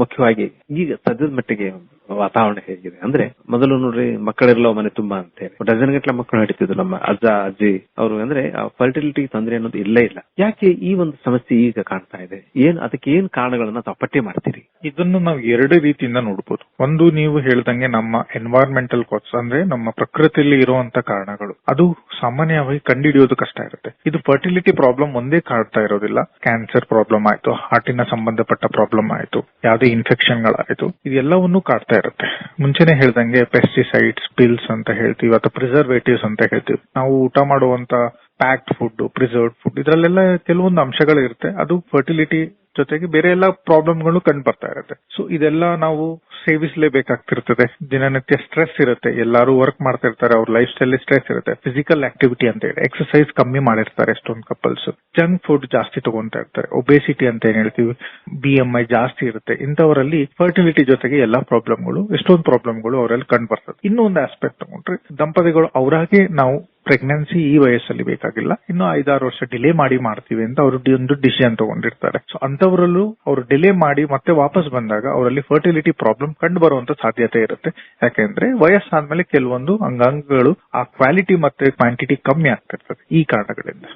ಮುಖ್ಯವಾಗಿ ಈಗ ಸದ್ಯದ ಮಟ್ಟಿಗೆ ವಾತಾವರಣ ಹೇಗಿದೆ. ಅಂದ್ರೆ ಮೊದಲು ನೋಡ್ರಿ ಮಕ್ಕಳೆಲ್ಲ ಮನೆ ತುಂಬಾ ಅಂತ ಹೇಳಿ. ಡಜನ್ ಗಟ್ಟಲೆ ಮಕ್ಕಳು ನಡೀತಿದ್ರು ನಮ್ಮ ಅಜ್ಜ, ಅಜ್ಜಿ ಅವರು ಅಂದ್ರೆ ಫರ್ಟಿಲಿಟಿ ತೊಂದರೆ ಅನ್ನೋದು ಇಲ್ಲೇ ಇಲ್ಲ. ಯಾಕೆ ಈ ಒಂದು ಸಮಸ್ಯೆ ಈಗ ಕಾಣ್ತಾ ಇದೆ? ಏನ್ ಅದಕ್ಕೆ ಏನ್ ಕಾರಣಗಳನ್ನ ತಾವು ಮಾಡ್ತೀರಿ? ಇದನ್ನು ನಾವು ಎರಡು ರೀತಿಯಿಂದ ನೋಡಬಹುದು ಒಂದು ನೀವು ಹೇಳ್ದಂಗೆ ನಮ್ಮ ಎನ್ವೈರ್ಮೆಂಟಲ್ ಕಾಸ್ ಅಂದ್ರೆ ನಮ್ಮ ಪ್ರಕೃತಿಯಲ್ಲಿ ಇರುವಂತ ಕಾರಣಗಳು. ಅದು ಸಾಮಾನ್ಯವಾಗಿ ಕಂಡುಹಿಡಿಯೋದು ಕಷ್ಟ ಇರುತ್ತೆ. ಇದು ಫರ್ಟಿಲಿಟಿ ಪ್ರಾಬ್ಲಮ್ ಒಂದೇ ಕಾಡ್ತಾ ಇರೋದಿಲ್ಲ. ಕ್ಯಾನ್ಸರ್ ಪ್ರಾಬ್ಲಮ್ ಆಯ್ತು ಹಾರ್ಟಿನ ಸಂಬಂಧಪಟ್ಟ ಪ್ರಾಬ್ಲಮ್ ಆಯ್ತು ಯಾವುದೇ ಇನ್ಫೆಕ್ಷನ್ ಗಳಾಯ್ತು ಇದೆಲ್ಲವನ್ನೂ ಕಾಡ್ತಾ ಇರುತ್ತೆ. ಮುಂಚೆನೆ ಹೇಳ್ದಂಗೆ ಪೆಸ್ಟಿಸೈಡ್ಸ್ ಪಿಲ್ಸ್ ಅಂತ ಹೇಳ್ತೀವಿ, ಅಥವಾ ಪ್ರಿಸರ್ವೇಟಿವ್ಸ್ ಅಂತ ಹೇಳ್ತೀವಿ. ನಾವು ಊಟ ಮಾಡುವಂತ ಪ್ಯಾಕ್ಡ್ ಫುಡ್ ಪ್ರಿಸರ್ವ್ ಫುಡ್ ಇದರಲ್ಲೆಲ್ಲ ಕೆಲವೊಂದು ಅಂಶಗಳು ಇರುತ್ತೆ ಅದು ಫರ್ಟಿಲಿಟಿ ಜೊತೆಗೆ ಬೇರೆ ಎಲ್ಲ ಪ್ರಾಬ್ಲಮ್ಗಳು ಕಂಡು ಬರ್ತಾ ಇರುತ್ತೆ. ಸೊ ಇದೆಲ್ಲ ನಾವು ಸೇವಿಸಲೇಬೇಕಾಗ್ತಿರ್ತದೆ. ದಿನನಿತ್ಯ ಸ್ಟ್ರೆಸ್ ಇರುತ್ತೆ. ಎಲ್ಲರೂ ವರ್ಕ್ ಮಾಡ್ತಾ ಇರ್ತಾರೆ ಅವ್ರ ಲೈಫ್ ಸ್ಟೈಲ್ ಸ್ಟ್ರೆಸ್ ಇರುತ್ತೆ. ಫಿಸಿಕಲ್ ಆಕ್ಟಿವಿಟಿ ಅಂತ ಹೇಳಿ. ಎಕ್ಸರ್ಸೈಸ್ ಕಮ್ಮಿ ಮಾಡಿರ್ತಾರೆ ಎಷ್ಟೊಂದು ಕಪಲ್ಸ್ ಜಂಕ್ ಫುಡ್ ಜಾಸ್ತಿ ತಗೊಂತಾ ಇರ್ತಾರೆ. ಒಬೇಸಿಟಿ ಅಂತ ಏನ್ ಹೇಳ್ತೀವಿ? ಬಿ ಎಂ ಐ ಜಾಸ್ತಿ ಇರುತ್ತೆ. ಇಂಥವರಲ್ಲಿ ಫರ್ಟಿಲಿಟಿ ಜೊತೆಗೆ ಎಲ್ಲಾ ಪ್ರಾಬ್ಲಮ್ಗಳು ಎಷ್ಟೊಂದು ಪ್ರಾಬ್ಲಮ್ಗಳು ಅವರಲ್ಲಿ ಕಂಡು ಬರ್ತದೆ. ಇನ್ನೊಂದು ಆಸ್ಪೆಕ್ಟ್ ತಗೊಂಡ್ರೆ ದಂಪತಿಗಳು ಅವರಾಗೆ ನಾವು ಪ್ರೆಗ್ನೆನ್ಸಿ ಈ ವಯಸ್ಸಲ್ಲಿ ಬೇಕಾಗಿಲ್ಲ. ಇನ್ನು ಐದಾರು ವರ್ಷ ಡಿಲೇ ಮಾಡಿ ಮಾಡ್ತೀವಿ ಅಂತ ಅವರು ಒಂದು ಡಿಸಿಷನ್ ತಗೊಂಡಿರ್ತಾರೆ. ಸೊ ಅಂತವರಲ್ಲೂ ಅವರು ಡಿಲೇ ಮಾಡಿ ಮತ್ತೆ ವಾಪಸ್ ಬಂದಾಗ ಅವರಲ್ಲಿ ಫರ್ಟಿಲಿಟಿ ಪ್ರಾಬ್ಲಮ್ ಕಂಡು ಬರುವಂತ ಸಾಧ್ಯತೆ ಇರುತ್ತೆ. ಯಾಕೆಂದ್ರೆ ವಯಸ್ಸಾದ್ಮೇಲೆ ಕೆಲವೊಂದು ಅಂಗಾಂಗಗಳು ಆ ಕ್ವಾಲಿಟಿ ಮತ್ತೆ ಕ್ವಾಂಟಿಟಿ ಕಮ್ಮಿ ಆಗ್ತಿರ್ತದೆ ಈ ಕಾರಣಗಳಿಂದ.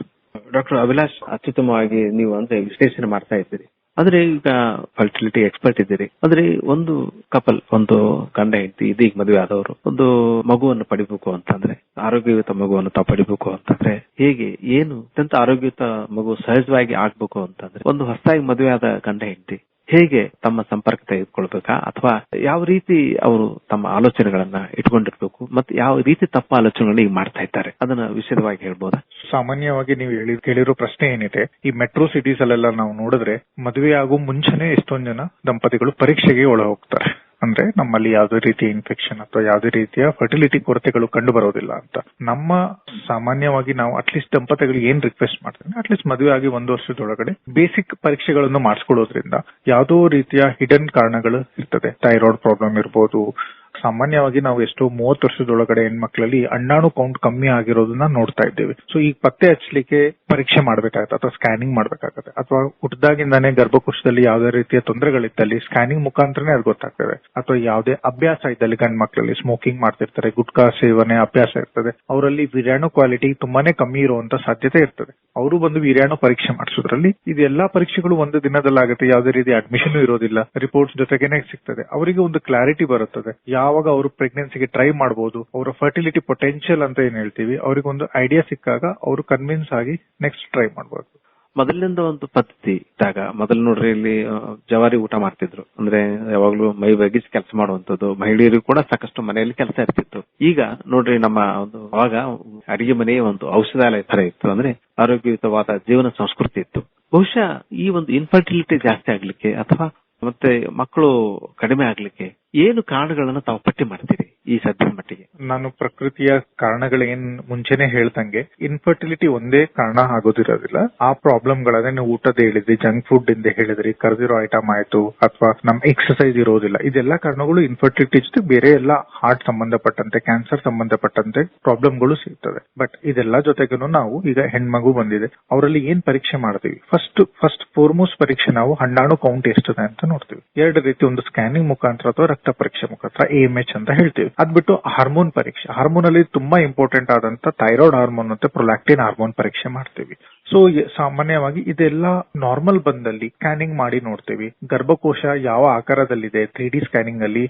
ಡಾಕ್ಟರ್ ಅಭಿಲಾಷ್, ಅತ್ಯುತ್ತಮವಾಗಿ ನೀವು ಅಂದ್ರೆ ವಿಶ್ಲೇಷಣೆ ಮಾಡ್ತಾ ಇದ್ದೀರಿ. ಆದ್ರೆ ಈಗ ಫರ್ಟಿಲಿಟಿ ಎಕ್ಸ್ಪರ್ಟ್ ಇದ್ದೀರಿ. ಆದ್ರೆ ಒಂದು ಕಪಲ್ ಒಂದು ಗಂಡ ಹೆಂಡತಿ, ಇದೀಗ ಮದುವೆ ಆದವರು, ಒಂದು ಮಗುವನ್ನು ಪಡಿಬೇಕು ಅಂತಂದ್ರೆ, ಆರೋಗ್ಯಯುತ ಮಗುವನ್ನು ತಾವು ಪಡಿಬೇಕು ಅಂತಂದ್ರೆ, ಹೇಗೆ, ಏನು ಅತ್ಯಂತ ಆರೋಗ್ಯಯುತ ಮಗು ಸಹಜವಾಗಿ ಆಗ್ಬೇಕು ಅಂತಂದ್ರೆ, ಒಂದು ಹೊಸದಾಗಿ ಮದುವೆ ಆದ ಗಂಡ ಹೆಂಡತಿ ಹೇಗೆ ತಮ್ಮ ಸಂಪರ್ಕ ತೆಗೆದುಕೊಳ್ಬೇಕಾ? ಅಥವಾ ಯಾವ ರೀತಿ ಅವರು ತಮ್ಮ ಆಲೋಚನೆಗಳನ್ನ ಇಟ್ಕೊಂಡಿರ್ಬೇಕು? ಮತ್ತೆ ಯಾವ ರೀತಿ ತಪ್ಪ ಆಲೋಚನೆಗಳನ್ನ ಈಗ ಮಾಡ್ತಾ ಇದ್ದಾರೆ? ಅದನ್ನ ವಿಶದವಾಗಿ ಹೇಳ್ಬೋದಾ? ಸಾಮಾನ್ಯವಾಗಿ ನೀವು ಹೇಳಿ, ಕೇಳಿರೋ ಪ್ರಶ್ನೆ ಏನಿದೆ, ಈ ಮೆಟ್ರೋ ಸಿಟೀಸ್ ಅಲ್ಲೆಲ್ಲ ನಾವು ನೋಡಿದ್ರೆ ಮದುವೆ ಆಗೋ ಮುಂಚೆನೆ ಎಷ್ಟೊಂದ್ ಜನ ದಂಪತಿಗಳು ಪರೀಕ್ಷೆಗೆ ಒಳ ಹೋಗ್ತಾರೆ ಅಂದ್ರೆ ನಮ್ಮಲ್ಲಿ ಯಾವುದೇ ರೀತಿಯ ಇನ್ಫೆಕ್ಷನ್ ಅಥವಾ ಯಾವುದೇ ರೀತಿಯ ಫರ್ಟಿಲಿಟಿ ಕೊರತೆಗಳು ಕಂಡು ಬರೋದಿಲ್ಲ ಅಂತ. ನಮ್ಮ ಸಾಮಾನ್ಯವಾಗಿ ನಾವು ಅಟ್ಲೀಸ್ಟ್ ದಂಪತಿಗಳಿಗೆ ಏನ್ ರಿಕ್ವೆಸ್ಟ್ ಮಾಡ್ತೀವಿ ಅಟ್ಲೀಸ್ಟ್ ಮದುವೆ ಆಗಿ ಒಂದು ವರ್ಷದೊಳಗಡೆ ಬೇಸಿಕ್ ಪರೀಕ್ಷೆಗಳನ್ನು ಮಾಡಿಸ್ಕೊಳ್ಳೋದ್ರಿಂದ ಯಾವುದೋ ರೀತಿಯ ಹಿಡನ್ ಕಾರಣಗಳು ಇರ್ತದೆ. ಥೈರಾಯ್ಡ್ ಪ್ರಾಬ್ಲಮ್ ಇರ್ಬೋದು ಸಾಮಾನ್ಯವಾಗಿ ನಾವು ಎಷ್ಟೋ ಮೂವತ್ತು ವರ್ಷದೊಳಗಡೆ ಹೆಣ್ಮಕ್ಳಲ್ಲಿ ಅಣ್ಣಾಣು ಕೌಂಟ್ ಕಮ್ಮಿ ಆಗಿರೋದನ್ನ ನೋಡ್ತಾ ಇದ್ದೇವೆ. ಸೊ ಈಗ ಪತ್ತೆ ಹಚ್ಚಲಿಕ್ಕೆ ಪರೀಕ್ಷೆ ಮಾಡ್ಬೇಕಾಗತ್ತೆ ಅಥವಾ ಸ್ಕ್ಯಾನಿಂಗ್ ಮಾಡ್ಬೇಕಾಗತ್ತೆ. ಅಥವಾ ಹುಟ್ಟದಾಗಿಂದಾನೇ ಗರ್ಭಕೋಶದಲ್ಲಿ ಯಾವುದೇ ರೀತಿಯ ತೊಂದರೆಗಳಿದ್ದಲ್ಲಿ ಸ್ಕ್ಯಾನಿಂಗ್ ಮುಖಾಂತರನೇ ಅದು ಗೊತ್ತಾಗ್ತದೆ. ಅಥವಾ ಯಾವುದೇ ಅಭ್ಯಾಸ ಇದ್ದಲ್ಲಿ ಗಂಡ್ ಮಕ್ಕಳಲ್ಲಿ ಸ್ಮೋಕಿಂಗ್ ಮಾಡ್ತಿರ್ತಾರೆ, ಗುಟ್ಕಾ ಸೇವನೆ ಅಭ್ಯಾಸ ಇರ್ತದೆ. ಅವರಲ್ಲಿ ವಿರಾಣು ಕ್ವಾಲಿಟಿ ತುಂಬಾನೇ ಕಮ್ಮಿ ಇರುವಂತ ಸಾಧ್ಯತೆ ಇರ್ತದೆ. ಅವರು ಬಂದು ವಿರಾಣು ಪರೀಕ್ಷೆ ಮಾಡಿಸೋದ್ರಲ್ಲಿ ಇದೆಲ್ಲಾ ಪರೀಕ್ಷೆಗಳು ಒಂದು ದಿನದಲ್ಲಾಗುತ್ತೆ, ಯಾವುದೇ ರೀತಿ ಅಡ್ಮಿಷನ್ ಇರೋದಿಲ್ಲ. ರಿಪೋರ್ಟ್ಸ್ ಜೊತೆಗೇನೆ ಸಿಗ್ತದೆ. ಅವರಿಗೆ ಒಂದು ಕ್ಲಾರಿಟಿ ಬರುತ್ತದೆ. ಯಾವಾಗ ಅವರು ಪ್ರೆಗ್ನೆನ್ಸಿಗೆ ಟ್ರೈ ಮಾಡಬಹುದು ಅವರ ಫರ್ಟಿಲಿಟಿ ಪೊಟೆನ್ಶಿಯಲ್ ಅಂತ ಏನ್ ಹೇಳ್ತೀವಿ ಅವ್ರಿಗೆ ಒಂದು ಐಡಿಯಾ ಸಿಕ್ಕಾಗ ಅವರು ಕನ್ವಿನ್ಸ್ ಆಗಿ ನೆಕ್ಸ್ಟ್ ಟ್ರೈ ಮಾಡಬಹುದು ಮೊದಲಿಂದ ಒಂದು ಪದ್ಧತಿ ಇದ್ದಾಗ, ಮೊದಲು ನೋಡ್ರಿ ಇಲ್ಲಿ ಜವಾರಿ ಊಟ ಮಾಡ್ತಿದ್ರು. ಅಂದ್ರೆ ಯಾವಾಗ್ಲೂ ಮೈ ಬಗ್ಗಿಸಿ ಕೆಲಸ ಮಾಡುವಂತದ್ದು ಮಹಿಳೆಯರಿಗೂ ಕೂಡ ಸಾಕಷ್ಟು ಮನೆಯಲ್ಲಿ ಕೆಲಸ ಇರ್ತಿತ್ತು. ಈಗ ನೋಡ್ರಿ ನಮ್ಮ ಒಂದು, ಅವಾಗ ಅಡಿಗೆ ಮನೆಯ ಒಂದು ಔಷಧಾಲಯ ತರ ಇತ್ತು. ಅಂದ್ರೆ ಆರೋಗ್ಯಯುತವಾದ ಜೀವನ ಸಂಸ್ಕೃತಿ ಇತ್ತು. ಬಹುಶಃ ಈ ಒಂದು ಇನ್ಫರ್ಟಿಲಿಟಿ ಜಾಸ್ತಿ ಆಗ್ಲಿಕ್ಕೆ, ಅಥವಾ ಮತ್ತೆ ಮಕ್ಕಳು ಕಡಿಮೆ ಆಗ್ಲಿಕ್ಕೆ ಏನು ಕಾರಣಗಳನ್ನು ತಾವು ಪಟ್ಟಿ ಮಾಡ್ತೀರಿ ಈ ಸದ್ಯ ಮಟ್ಟಿಗೆ? ನಾನು ಪ್ರಕೃತಿಯ ಕಾರಣಗಳೇನ್ ಮುಂಚೆನೆ ಹೇಳ್ದಂಗೆ ಇನ್ಫರ್ಟಿಲಿಟಿ ಒಂದೇ ಕಾರಣ ಆಗೋದಿರೋದಿಲ್ಲ. ಆ ಪ್ರಾಬ್ಲಮ್ ಗಳನ್ನೇ ನೀವು ಊಟದ ಹೇಳಿದ್ರಿ ಜಂಕ್ ಫುಡ್ ಇಂದ ಹೇಳಿದ್ರಿ, ಕರೆದಿರೋ ಐಟಮ್ ಆಯ್ತು, ಅಥವಾ ನಮ್ ಎಕ್ಸರ್ಸೈಸ್ ಇರೋದಿಲ್ಲ. ಇದೆಲ್ಲ ಕಾರಣಗಳು ಇನ್ಫರ್ಟಿಲಿಟಿ ಜೊತೆ ಬೇರೆ ಎಲ್ಲ ಹಾರ್ಟ್ ಸಂಬಂಧಪಟ್ಟಂತೆ ಕ್ಯಾನ್ಸರ್ ಸಂಬಂಧಪಟ್ಟಂತೆ ಪ್ರಾಬ್ಲಮ್ಗಳು ಸಿಗ್ತವೆ. ಬಟ್ ಇದೆಲ್ಲ ಜೊತೆಗೂ ನಾವು ಈಗ ಹೆಣ್ಮಗು ಬಂದಿದೆ. ಅವರಲ್ಲಿ ಏನ್ ಪರೀಕ್ಷೆ ಮಾಡ್ತೀವಿ? ಫಸ್ಟ್ ಫಸ್ಟ್ ಫೋರ್ಮೋಸ್ಟ್ ಪರೀಕ್ಷೆ ನಾವು ಹಣ್ಣಾಣು ಕೌಂಟ್ ಎಷ್ಟಿದೆ ಅಂತ ನೋಡ್ತೀವಿ. ಎರಡು ರೀತಿ ಒಂದು ಸ್ಕ್ಯಾನಿಂಗ್ ಮುಖಾಂತರ ಅಥವಾ ರಕ್ತ ಪರೀಕ್ಷೆ ಮುಖಾಂತರ ಎ ಎಂ ಎಚ್ ಅಂತ ಹೇಳ್ತೀವಿ. ಅದ್ಬಿಟ್ಟು ಹಾರ್ಮೋನ್ ಪರೀಕ್ಷೆ. ಹಾರ್ಮೋನ್ ಅಲ್ಲಿ ತುಂಬಾ ಇಂಪಾರ್ಟೆಂಟ್ ಆದಂತ ಥೈರಾಯ್ಡ್ ಹಾರ್ಮೋನ್ ಮತ್ತೆ ಪ್ರೊಲಾಕ್ಟಿನ್ ಹಾರ್ಮೋನ್ ಪರೀಕ್ಷೆ ಮಾಡ್ತೀವಿ. ಸೊ ಸಾಮಾನ್ಯವಾಗಿ ಇದೆಲ್ಲ ನಾರ್ಮಲ್ ಬಂದಲ್ಲಿ ಸ್ಕ್ಯಾನಿಂಗ್ ಮಾಡಿ ನೋಡ್ತೀವಿ. ಗರ್ಭಕೋಶ ಯಾವ ಆಕಾರದಲ್ಲಿದೆ? ತ್ರೀ ಡಿ ಸ್ಕ್ಯಾನಿಂಗ್ ಅಲ್ಲಿ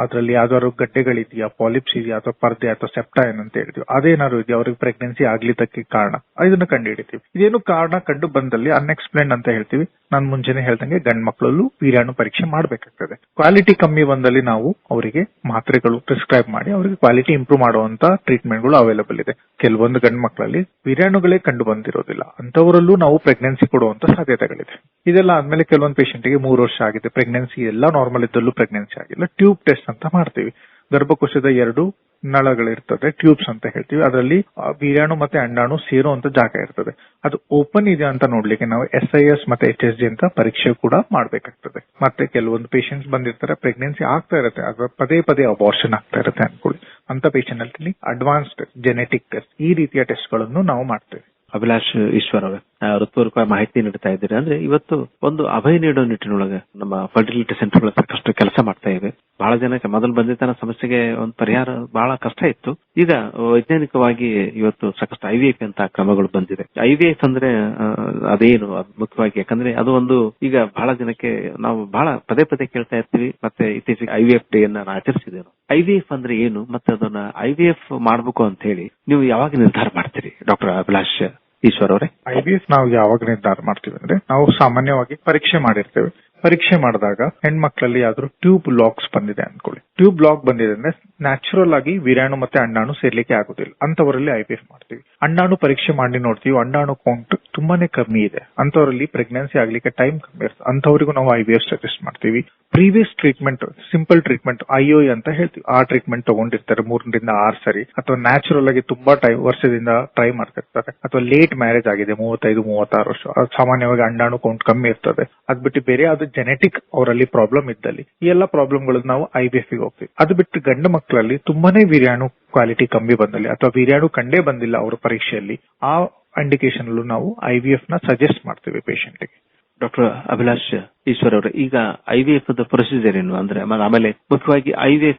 ಅದರಲ್ಲಿ ಯಾವ್ದಾದ್ರು ಗಡ್ಡೆಗಳಿದೆಯಾ? ಪಾಲಿಪ್ಸ್ ಇದೆಯಾ? ಅಥವಾ ಪರ್ದೆ ಅಥವಾ ಸೆಪ್ಟಾ ಏನಂತ ಹೇಳ್ತೀವಿ ಅದೇನಾದ್ರು ಇದೆಯಾ? ಅವ್ರಿಗೆ ಪ್ರೆಗ್ನೆನ್ಸಿ ಆಗ್ಲಿದ್ದಕ್ಕೆ ಕಾರಣ. ಇದನ್ನ ಕಂಡು ಹಿಡಿತೀವಿ ಇದೇನು ಕಾರಣ ಕಂಡು ಬಂದಲ್ಲಿ ಅನ್ಎಕ್ಸ್ಪ್ಲೇನ್ ಅಂತ ಹೇಳ್ತೀವಿ. ನಾನು ಮುಂಚೆನೆ ಹೇಳ್ದಂಗೆ ಗಂಡ್ ಮಕ್ಕಳಲ್ಲೂ ವೀರ್ಯಾಣು ಪರೀಕ್ಷೆ ಮಾಡಬೇಕಾಗ್ತದೆ. ಕ್ವಾಲಿಟಿ ಕಮ್ಮಿ ಬಂದಲ್ಲಿ ನಾವು ಅವರಿಗೆ ಮಾತ್ರೆಗಳು ಪ್ರಿಸ್ಕ್ರೈಬ್ ಮಾಡಿ ಅವರಿಗೆ ಕ್ವಾಲಿಟಿ ಇಂಪ್ರೂವ್ ಮಾಡುವಂತ ಟ್ರೀಟ್ಮೆಂಟ್ಗಳು ಅವೈಲೇಬಲ್ ಇದೆ. ಕೆಲವೊಂದು ಗಂಡ್ ಮಕ್ಕಳಲ್ಲಿ ವೀರ್ಯಾಣುಗಳೇ ಕಂಡು ಬಂದಿರೋದಿಲ್ಲ. ಅಂತವರಲ್ಲೂ ನಾವು ಪ್ರೆಗ್ನೆನ್ಸಿ ಕೊಡುವಂತ ಸಾಧ್ಯತೆಗಳಿದೆ. ಇದೆಲ್ಲ ಆದ್ಮೇಲೆ ಕೆಲವೊಂದು ಪೇಷಂಟ್ಗೆ ಮೂರು ವರ್ಷ ಆಗಿದೆ. ಪ್ರೆಗ್ನೆನ್ಸಿ ಎಲ್ಲ ನಾರ್ಮಲ್ ಇದ್ದಲ್ಲೂ ಪ್ರೆಗ್ನೆನ್ಸಿ ಆಗಿಲ್ಲ. ಟ್ಯೂಬ್ ಟೆಸ್ಟ್ ಅಂತ ಮಾಡ್ತೀವಿ. ಗರ್ಭಕೋಶದ ಎರಡು ನಳಗಳಿರ್ತದೆ ಟ್ಯೂಬ್ಸ್ ಅಂತ ಹೇಳ್ತೀವಿ. ಅದರಲ್ಲಿ ವೀರ್ಯಾಣು ಮತ್ತೆ ಅಂಡಾಣು ಸೇರುವಂತ ಜಾಗ ಇರ್ತದೆ. ಅದು ಓಪನ್ ಇದೆ ಅಂತ ನೋಡ್ಲಿಕ್ಕೆ ನಾವು ಎಸ್ ಐ ಎಸ್ ಮತ್ತೆ ಎಚ್ ಎಸ್ ಜಿ ಅಂತ ಪರೀಕ್ಷೆ ಕೂಡ ಮಾಡಬೇಕಾಗ್ತದೆ. ಮತ್ತೆ ಕೆಲವೊಂದು ಪೇಷಂಟ್ಸ್ ಬಂದಿರ್ತಾರೆ ಪ್ರೆಗ್ನೆನ್ಸಿ ಆಗ್ತಾ ಇರುತ್ತೆ. ಅಥವಾ ಪದೇ ಪದೇ ಅಬಾರ್ಷನ್ ಆಗ್ತಾ ಇರುತ್ತೆ ಅನ್ಕೊಳ್ಳಿ. ಅಂತ ಪೇಷಂಟ್ ಅಲ್ಲಿ ಅಡ್ವಾನ್ಸ್ಡ್ ಜೆನೆಟಿಕ್ ಟೆಸ್ಟ್ ಈ ರೀತಿಯ ಟೆಸ್ಟ್ಗಳನ್ನು ನಾವು ಮಾಡ್ತೇವೆ. ಅಭಿಲಾಷ್ ಈಶ್ವರ್ ಅವರ ಹೃತ್ಪೂರ್ವಕ ಮಾಹಿತಿ ನೀಡ್ತಾ ಇದ್ದೀರಿ. ಅಂದ್ರೆ ಇವತ್ತು ಒಂದು ಅಭಯ ನೀಡೋ ನಿಟ್ಟಿನೊಳಗೆ ನಮ್ಮ ಫರ್ಟಿಲಿಟಿ ಸೆಂಟರ್ ಸಾಕಷ್ಟು ಕೆಲಸ ಮಾಡ್ತಾ ಇವೆ ಬಹಳ ಜನಕ್ಕೆ ಮೊದಲು ಬಂದಿದ್ದ ಸಮಸ್ಯೆಗೆ ಒಂದು ಪರಿಹಾರ ಬಹಳ ಕಷ್ಟ ಇತ್ತು. ಈಗ ವೈಜ್ಞಾನಿಕವಾಗಿ ಇವತ್ತು ಸಾಕಷ್ಟು ಐವಿಎಫ್ ಅಂತ ಕ್ರಮಗಳು ಬಂದಿದೆ. ಐವಿಎಫ್ ಅಂದ್ರೆ ಅದೇನು ಅದು ಮುಖ್ಯವಾಗಿ? ಯಾಕಂದ್ರೆ ಅದು ಒಂದು ಈಗ ಬಹಳ ಜನಕ್ಕೆ ನಾವು ಬಹಳ ಪದೇ ಪದೇ ಕೇಳ್ತಾ ಇರ್ತೀವಿ. ಮತ್ತೆ ಇತ್ತೀಚೆಗೆ ಐವಿಎಫ್ ಡೇ ಅನ್ನ ಆಚರಿಸಿದೆವು ಐವಿಎಫ್ ಅಂದ್ರೆ ಏನು? ಮತ್ತೆ ಅದನ್ನ ಐವಿಎಫ್ ಮಾಡಬೇಕು ಎಫ್ ಮಾಡ್ಬೇಕು ಅಂತ ಹೇಳಿ ನೀವು ಯಾವಾಗ ನಿರ್ಧಾರ ಮಾಡ್ತೀರಿ? ಡಾಕ್ಟರ್ ಅಭಿಲಾಷ್ ಈಶ್ವರ್ ಅವರೇ. ಐ ಬಿ ಎಸ್ ನಾವು ಯಾವಾಗ ನಿರ್ಧಾರ ಮಾಡ್ತೀವಿ ಅಂದ್ರೆ ನಾವು ಸಾಮಾನ್ಯವಾಗಿ ಪರೀಕ್ಷೆ ಮಾಡಿರ್ತೇವೆ. ಪರೀಕ್ಷೆ ಮಾಡಿದಾಗ ಹೆಣ್ಮಕ್ಳಲ್ಲಿ ಯಾವ್ದಾದ್ರು ಟ್ಯೂಬ್ ಲಾಕ್ಸ್ ಬಂದಿದೆ ಅನ್ಕೊಳ್ಳಿ. ಟ್ಯೂಬ್ ಲಾಕ್ ಬಂದಿದೆ ಅಂದ್ರೆ ನ್ಯಾಚುರಲ್ ಆಗಿ ವೀರಾಣು ಮತ್ತೆ ಅಣ್ಣಾಣು ಸೇರ್ಲಿಕ್ಕೆ ಆಗುದಿಲ್ಲ. ಅಂತವರಲ್ಲಿ ಐ ಬಿ ಎಸ್ ಮಾಡ್ತೀವಿ. ಅಣ್ಣಾಣು ಪರೀಕ್ಷೆ ಮಾಡಿ ನೋಡ್ತೀವಿ. ಅಣ್ಣಾಣು ಕೌಂಟ್ ತುಂಬಾನೇ ಕಮ್ಮಿ ಇದೆ. ಅಂತವರಲ್ಲಿ ಪ್ರೆಗ್ನೆನ್ಸಿ ಆಗ್ಲಿಕ್ಕೆ ಟೈಮ್ ಕಮ್ಮಿ ಇರ್ತದೆ ಅಂತವರಿಗೂ ನಾವು ಐ ಎಫ್ ಸಜೆಸ್ಟ್ ಮಾಡ್ತೀವಿ. ಪ್ರೀವಿಯಸ್ ಟ್ರೀಟ್ಮೆಂಟ್ ಸಿಂಪಲ್ ಟ್ರೀಟ್ಮೆಂಟ್ ಐಒ ಅಂತ ಹೇಳ್ತೀವಿ. ಆ ಟ್ರೀಟ್ಮೆಂಟ್ ತಗೊಂಡಿರ್ತಾರೆ ಮೂರರಿಂದ ಆರು ಸರಿ. ಅಥವಾ ನ್ಯಾಚುರಲ್ ಆಗಿ ತುಂಬಾ ಟೈಮ್ ವರ್ಷದಿಂದ ಟ್ರೈ ಮಾಡ್ತಿರ್ತಾರೆ. ಅಥವಾ ಲೇಟ್ ಮ್ಯಾರೇಜ್ ಆಗಿದೆ, ಮೂವತ್ತೈದು, ಮೂವತ್ತಾರು ವರ್ಷ. ಸಾಮಾನ್ಯವಾಗಿ ಅಂಡಾಣು ಕೌಂಟ್ ಕಮ್ಮಿ ಇರ್ತದೆ. ಅದ್ ಬಿಟ್ಟು ಬೇರೆ ಅದು ಜೆನೆಟಿಕ್ ಅವರಲ್ಲಿ ಪ್ರಾಬ್ಲಮ್ ಇದ್ದಲ್ಲಿ, ಈ ಎಲ್ಲ ಪ್ರಾಬ್ಲಮ್ಗಳು ನಾವು ಐ ಬಿ ಎಫ್ಗೆ ಹೋಗ್ತೀವಿ. ಅದ್ ಬಿಟ್ಟು ಗಂಡು ಮಕ್ಕಳಲ್ಲಿ ತುಂಬಾನೇ ವೀರ್ಯಾಣು ಕ್ವಾಲಿಟಿ ಕಮ್ಮಿ ಬಂದಲ್ಲಿ, ಅಥವಾ ವೀರ್ಯಾಣು ಕಂಡೇ ಬಂದಿಲ್ಲ ಅವರ ಪರೀಕ್ಷೆಯಲ್ಲಿ, ಆ ಇಂಡಿಕೇಶನ್ ಅಲ್ಲೂ ನಾವು ಐ ವಿ ಎಫ್ನ ಸಜೆಸ್ಟ್ ಮಾಡ್ತೀವಿ patient ಗೆ. ಡಾಕ್ಟರ್ ಅಭಿಲಾಷ್ ಈಶ್ವರ್ ಅವರು. ಈಗ ಐ ವಿ ಎಫ್ ಪ್ರೊಸೀಜರ್ ಏನು? ಅಂದ್ರೆ ಆಮೇಲೆ- ಮುಖ್ಯವಾಗಿ ಐ ವಿ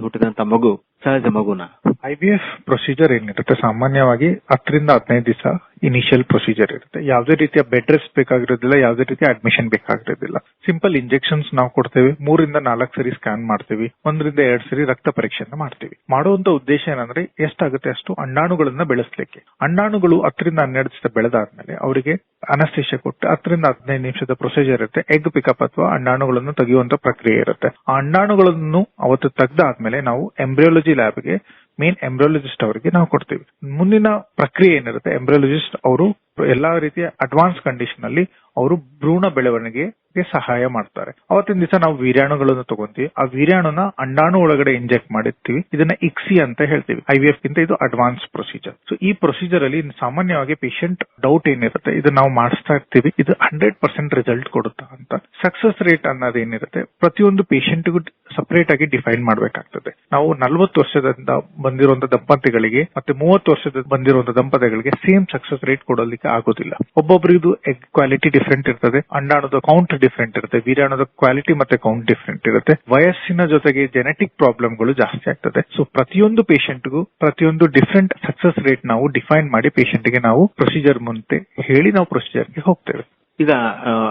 ಹುಟ್ಟಿದಂತ ಮಗು, ಸಹಜ ಮಗುನ? ಐ ವಿ ಎಫ್ ಪ್ರೊಸೀಜರ್ ಏನಿರುತ್ತೆ? ಸಾಮಾನ್ಯವಾಗಿ ಹತ್ತರಿಂದ ಹದಿನೈದು ದಿವಸ ಇನಿಷಿಯಲ್ ಪ್ರೊಸೀಜರ್ ಇರುತ್ತೆ. ಯಾವುದೇ ರೀತಿಯ ಬೆಡ್ ರೆಸ್ಟ್ ಬೇಕಾಗಿರೋದಿಲ್ಲ, ಯಾವುದೇ ರೀತಿಯ ಅಡ್ಮಿಷನ್ ಬೇಕಾಗಿರೋದಿಲ್ಲ. ಸಿಂಪಲ್ ಇಂಜೆಕ್ಷನ್ಸ್ ನಾವು ಕೊಡ್ತೇವೆ. ಮೂರಿಂದ ನಾಲ್ಕು ಸರಿ ಸ್ಕ್ಯಾನ್ ಮಾಡ್ತೀವಿ. ಒಂದರಿಂದ ಎರಡ್ ಸರಿ ರಕ್ತ ಪರೀಕ್ಷೆಯನ್ನ ಮಾಡ್ತೀವಿ. ಮಾಡುವಂತ ಉದ್ದೇಶ ಏನಂದ್ರೆ ಎಷ್ಟಾಗುತ್ತೆ ಅಷ್ಟು ಅಂಡಾಣುಗಳನ್ನ ಬೆಳೆಸಲಿಕ್ಕೆ. ಅಂಡಾಣುಗಳು ಹತ್ತರಿಂದ ಹನ್ನೆರಡು ದಿವಸ ಬೆಳೆದಾದ್ಮೇಲೆ ಅವರಿಗೆ ಅನಸ್ತೇಶ ಕೊಟ್ಟು ಹತ್ತರಿಂದ ಹದಿನೈದು ನಿಮಿಷದ ಪ್ರೊಸೀಜರ್ ಇರುತ್ತೆ. ಎಗ್ ಪಿಕಪ್ ಅಥವಾ ಅಂಡಾಣುಗಳನ್ನು ತೆಗೆಯುವಂತ ಪ್ರಕ್ರಿಯೆ ಇರುತ್ತೆ. ಆ ಅಂಡಾಣುಗಳನ್ನು ಅವತ್ತು ತೆಗ್ದಾದ್ಮೇಲೆ ನಾವು ಎಂಬ್ರಿಯಾಲಜಿ ಲ್ಯಾಬ್ಗೆ ಮೇನ್ ಎಂಬ್ರಿಯಾಲಜಿಸ್ಟ್ ಅವರಿಗೆ ನಾವು ಕೊಡ್ತೀವಿ. ಮುಂದಿನ ಪ್ರಕ್ರಿಯೆ ಏನಿರುತ್ತೆ? ಎಂಬ್ರಿಯಾಲಜಿಸ್ಟ್ ಅವರು ಎಲ್ಲಾ ರೀತಿಯ ಅಡ್ವಾನ್ಸ್ ಕಂಡೀಷನ್ ಅಲ್ಲಿ ಅವರು ಭ್ರೂಣ ಬೆಳವಣಿಗೆಗೆ ಸಹಾಯ ಮಾಡ್ತಾರೆ. ಅವತ್ತಿನ ದಿವಸ ನಾವು ವೀರ್ಯಾಣುಗಳನ್ನು ತಗೊಂತೀವಿ. ಆ ವೀರ್ಯಾಣುನ ಅಂಡಾಣು ಒಳಗಡೆ ಇಂಜೆಕ್ಟ್ ಮಾಡಿರ್ತೀವಿ. ಇದನ್ನ ಇಕ್ಸಿ ಅಂತ ಹೇಳ್ತೀವಿ. ಐ ವಿ ಗಿಂತ ಇದು ಅಡ್ವಾನ್ಸ್ ಪ್ರೊಸೀಜರ್ ಸೊ ಈ ಪ್ರೊಸೀಜರ್ ಅಲ್ಲಿ ಸಾಮಾನ್ಯವಾಗಿ ಪೇಷಂಟ್ ಡೌಟ್ ಏನಿರುತ್ತೆ ಇದು ನಾವು ಮಾಡಿಸ್ತಾ ಇರ್ತೀವಿ. ಇದು ಹಂಡ್ರೆಡ್ ಪರ್ಸೆಂಟ್ ರಿಸಲ್ಟ್ ಕೊಡುತ್ತಾ ಅಂತ. ಸಕ್ಸಸ್ ರೇಟ್ ಅನ್ನೋದು ಏನಿರುತ್ತೆ, ಪ್ರತಿಯೊಂದು ಪೇಷಂಟ್ಗೂ ಸಪರೇಟ್ ಆಗಿ ಡಿಫೈನ್ ಮಾಡಬೇಕಾಗ್ತದೆ. ನಾವು ನಲವತ್ತು ವರ್ಷದಿಂದ ಬಂದಿರುವಂತಹ ದಂಪತಿಗಳಿಗೆ ಮತ್ತೆ ಮೂವತ್ತು ವರ್ಷದ ಬಂದಿರುವಂತಹ ದಂಪತಿಗಳಿಗೆ ಸೇಮ್ ಸಕ್ಸಸ್ ರೇಟ್ ಕೊಡಲಿಕ್ಕೆ ಆಗೋದಿಲ್ಲ. ಒಬ್ಬೊಬ್ಬರಿಗೂ ಎಗ್ ಕ್ವಾಲಿಟಿ ಡಿಫ್ರೆಂಟ್ ಇರ್ತದೆ ಅಂಡಾಣುದ ಕೌಂಟ್ ಡಿಫ್ರೆಂಟ್ ಇರುತ್ತೆ, ವೀರಾಣುದ ಕ್ವಾಲಿಟಿ ಮತ್ತೆ ಕೌಂಟ್ ಡಿಫ್ರೆಂಟ್ ಇರುತ್ತೆ. ವಯಸ್ಸಿನ ಜೊತೆಗೆ ಜೆನೆಟಿಕ್ ಪ್ರಾಬ್ಲಮ್ಗಳು ಜಾಸ್ತಿ ಆಗ್ತದೆ. ಸೊ ಪ್ರತಿಯೊಂದು ಪೇಷಂಟ್ಗೂ ಪ್ರತಿಯೊಂದು ಡಿಫ್ರೆಂಟ್ ಸಕ್ಸಸ್ ರೇಟ್ ನಾವು ಡಿಫೈನ್ ಮಾಡಿ ಪೇಷಂಟ್ಗೆ ನಾವು ಪ್ರೊಸೀಜರ್ ಮುಂದೆ ಹೇಳಿ ನಾವು ಪ್ರೊಸೀಜರ್ಗೆ ಹೋಗ್ತೇವೆ. ಈಗ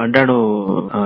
ಅಂಡಾಣು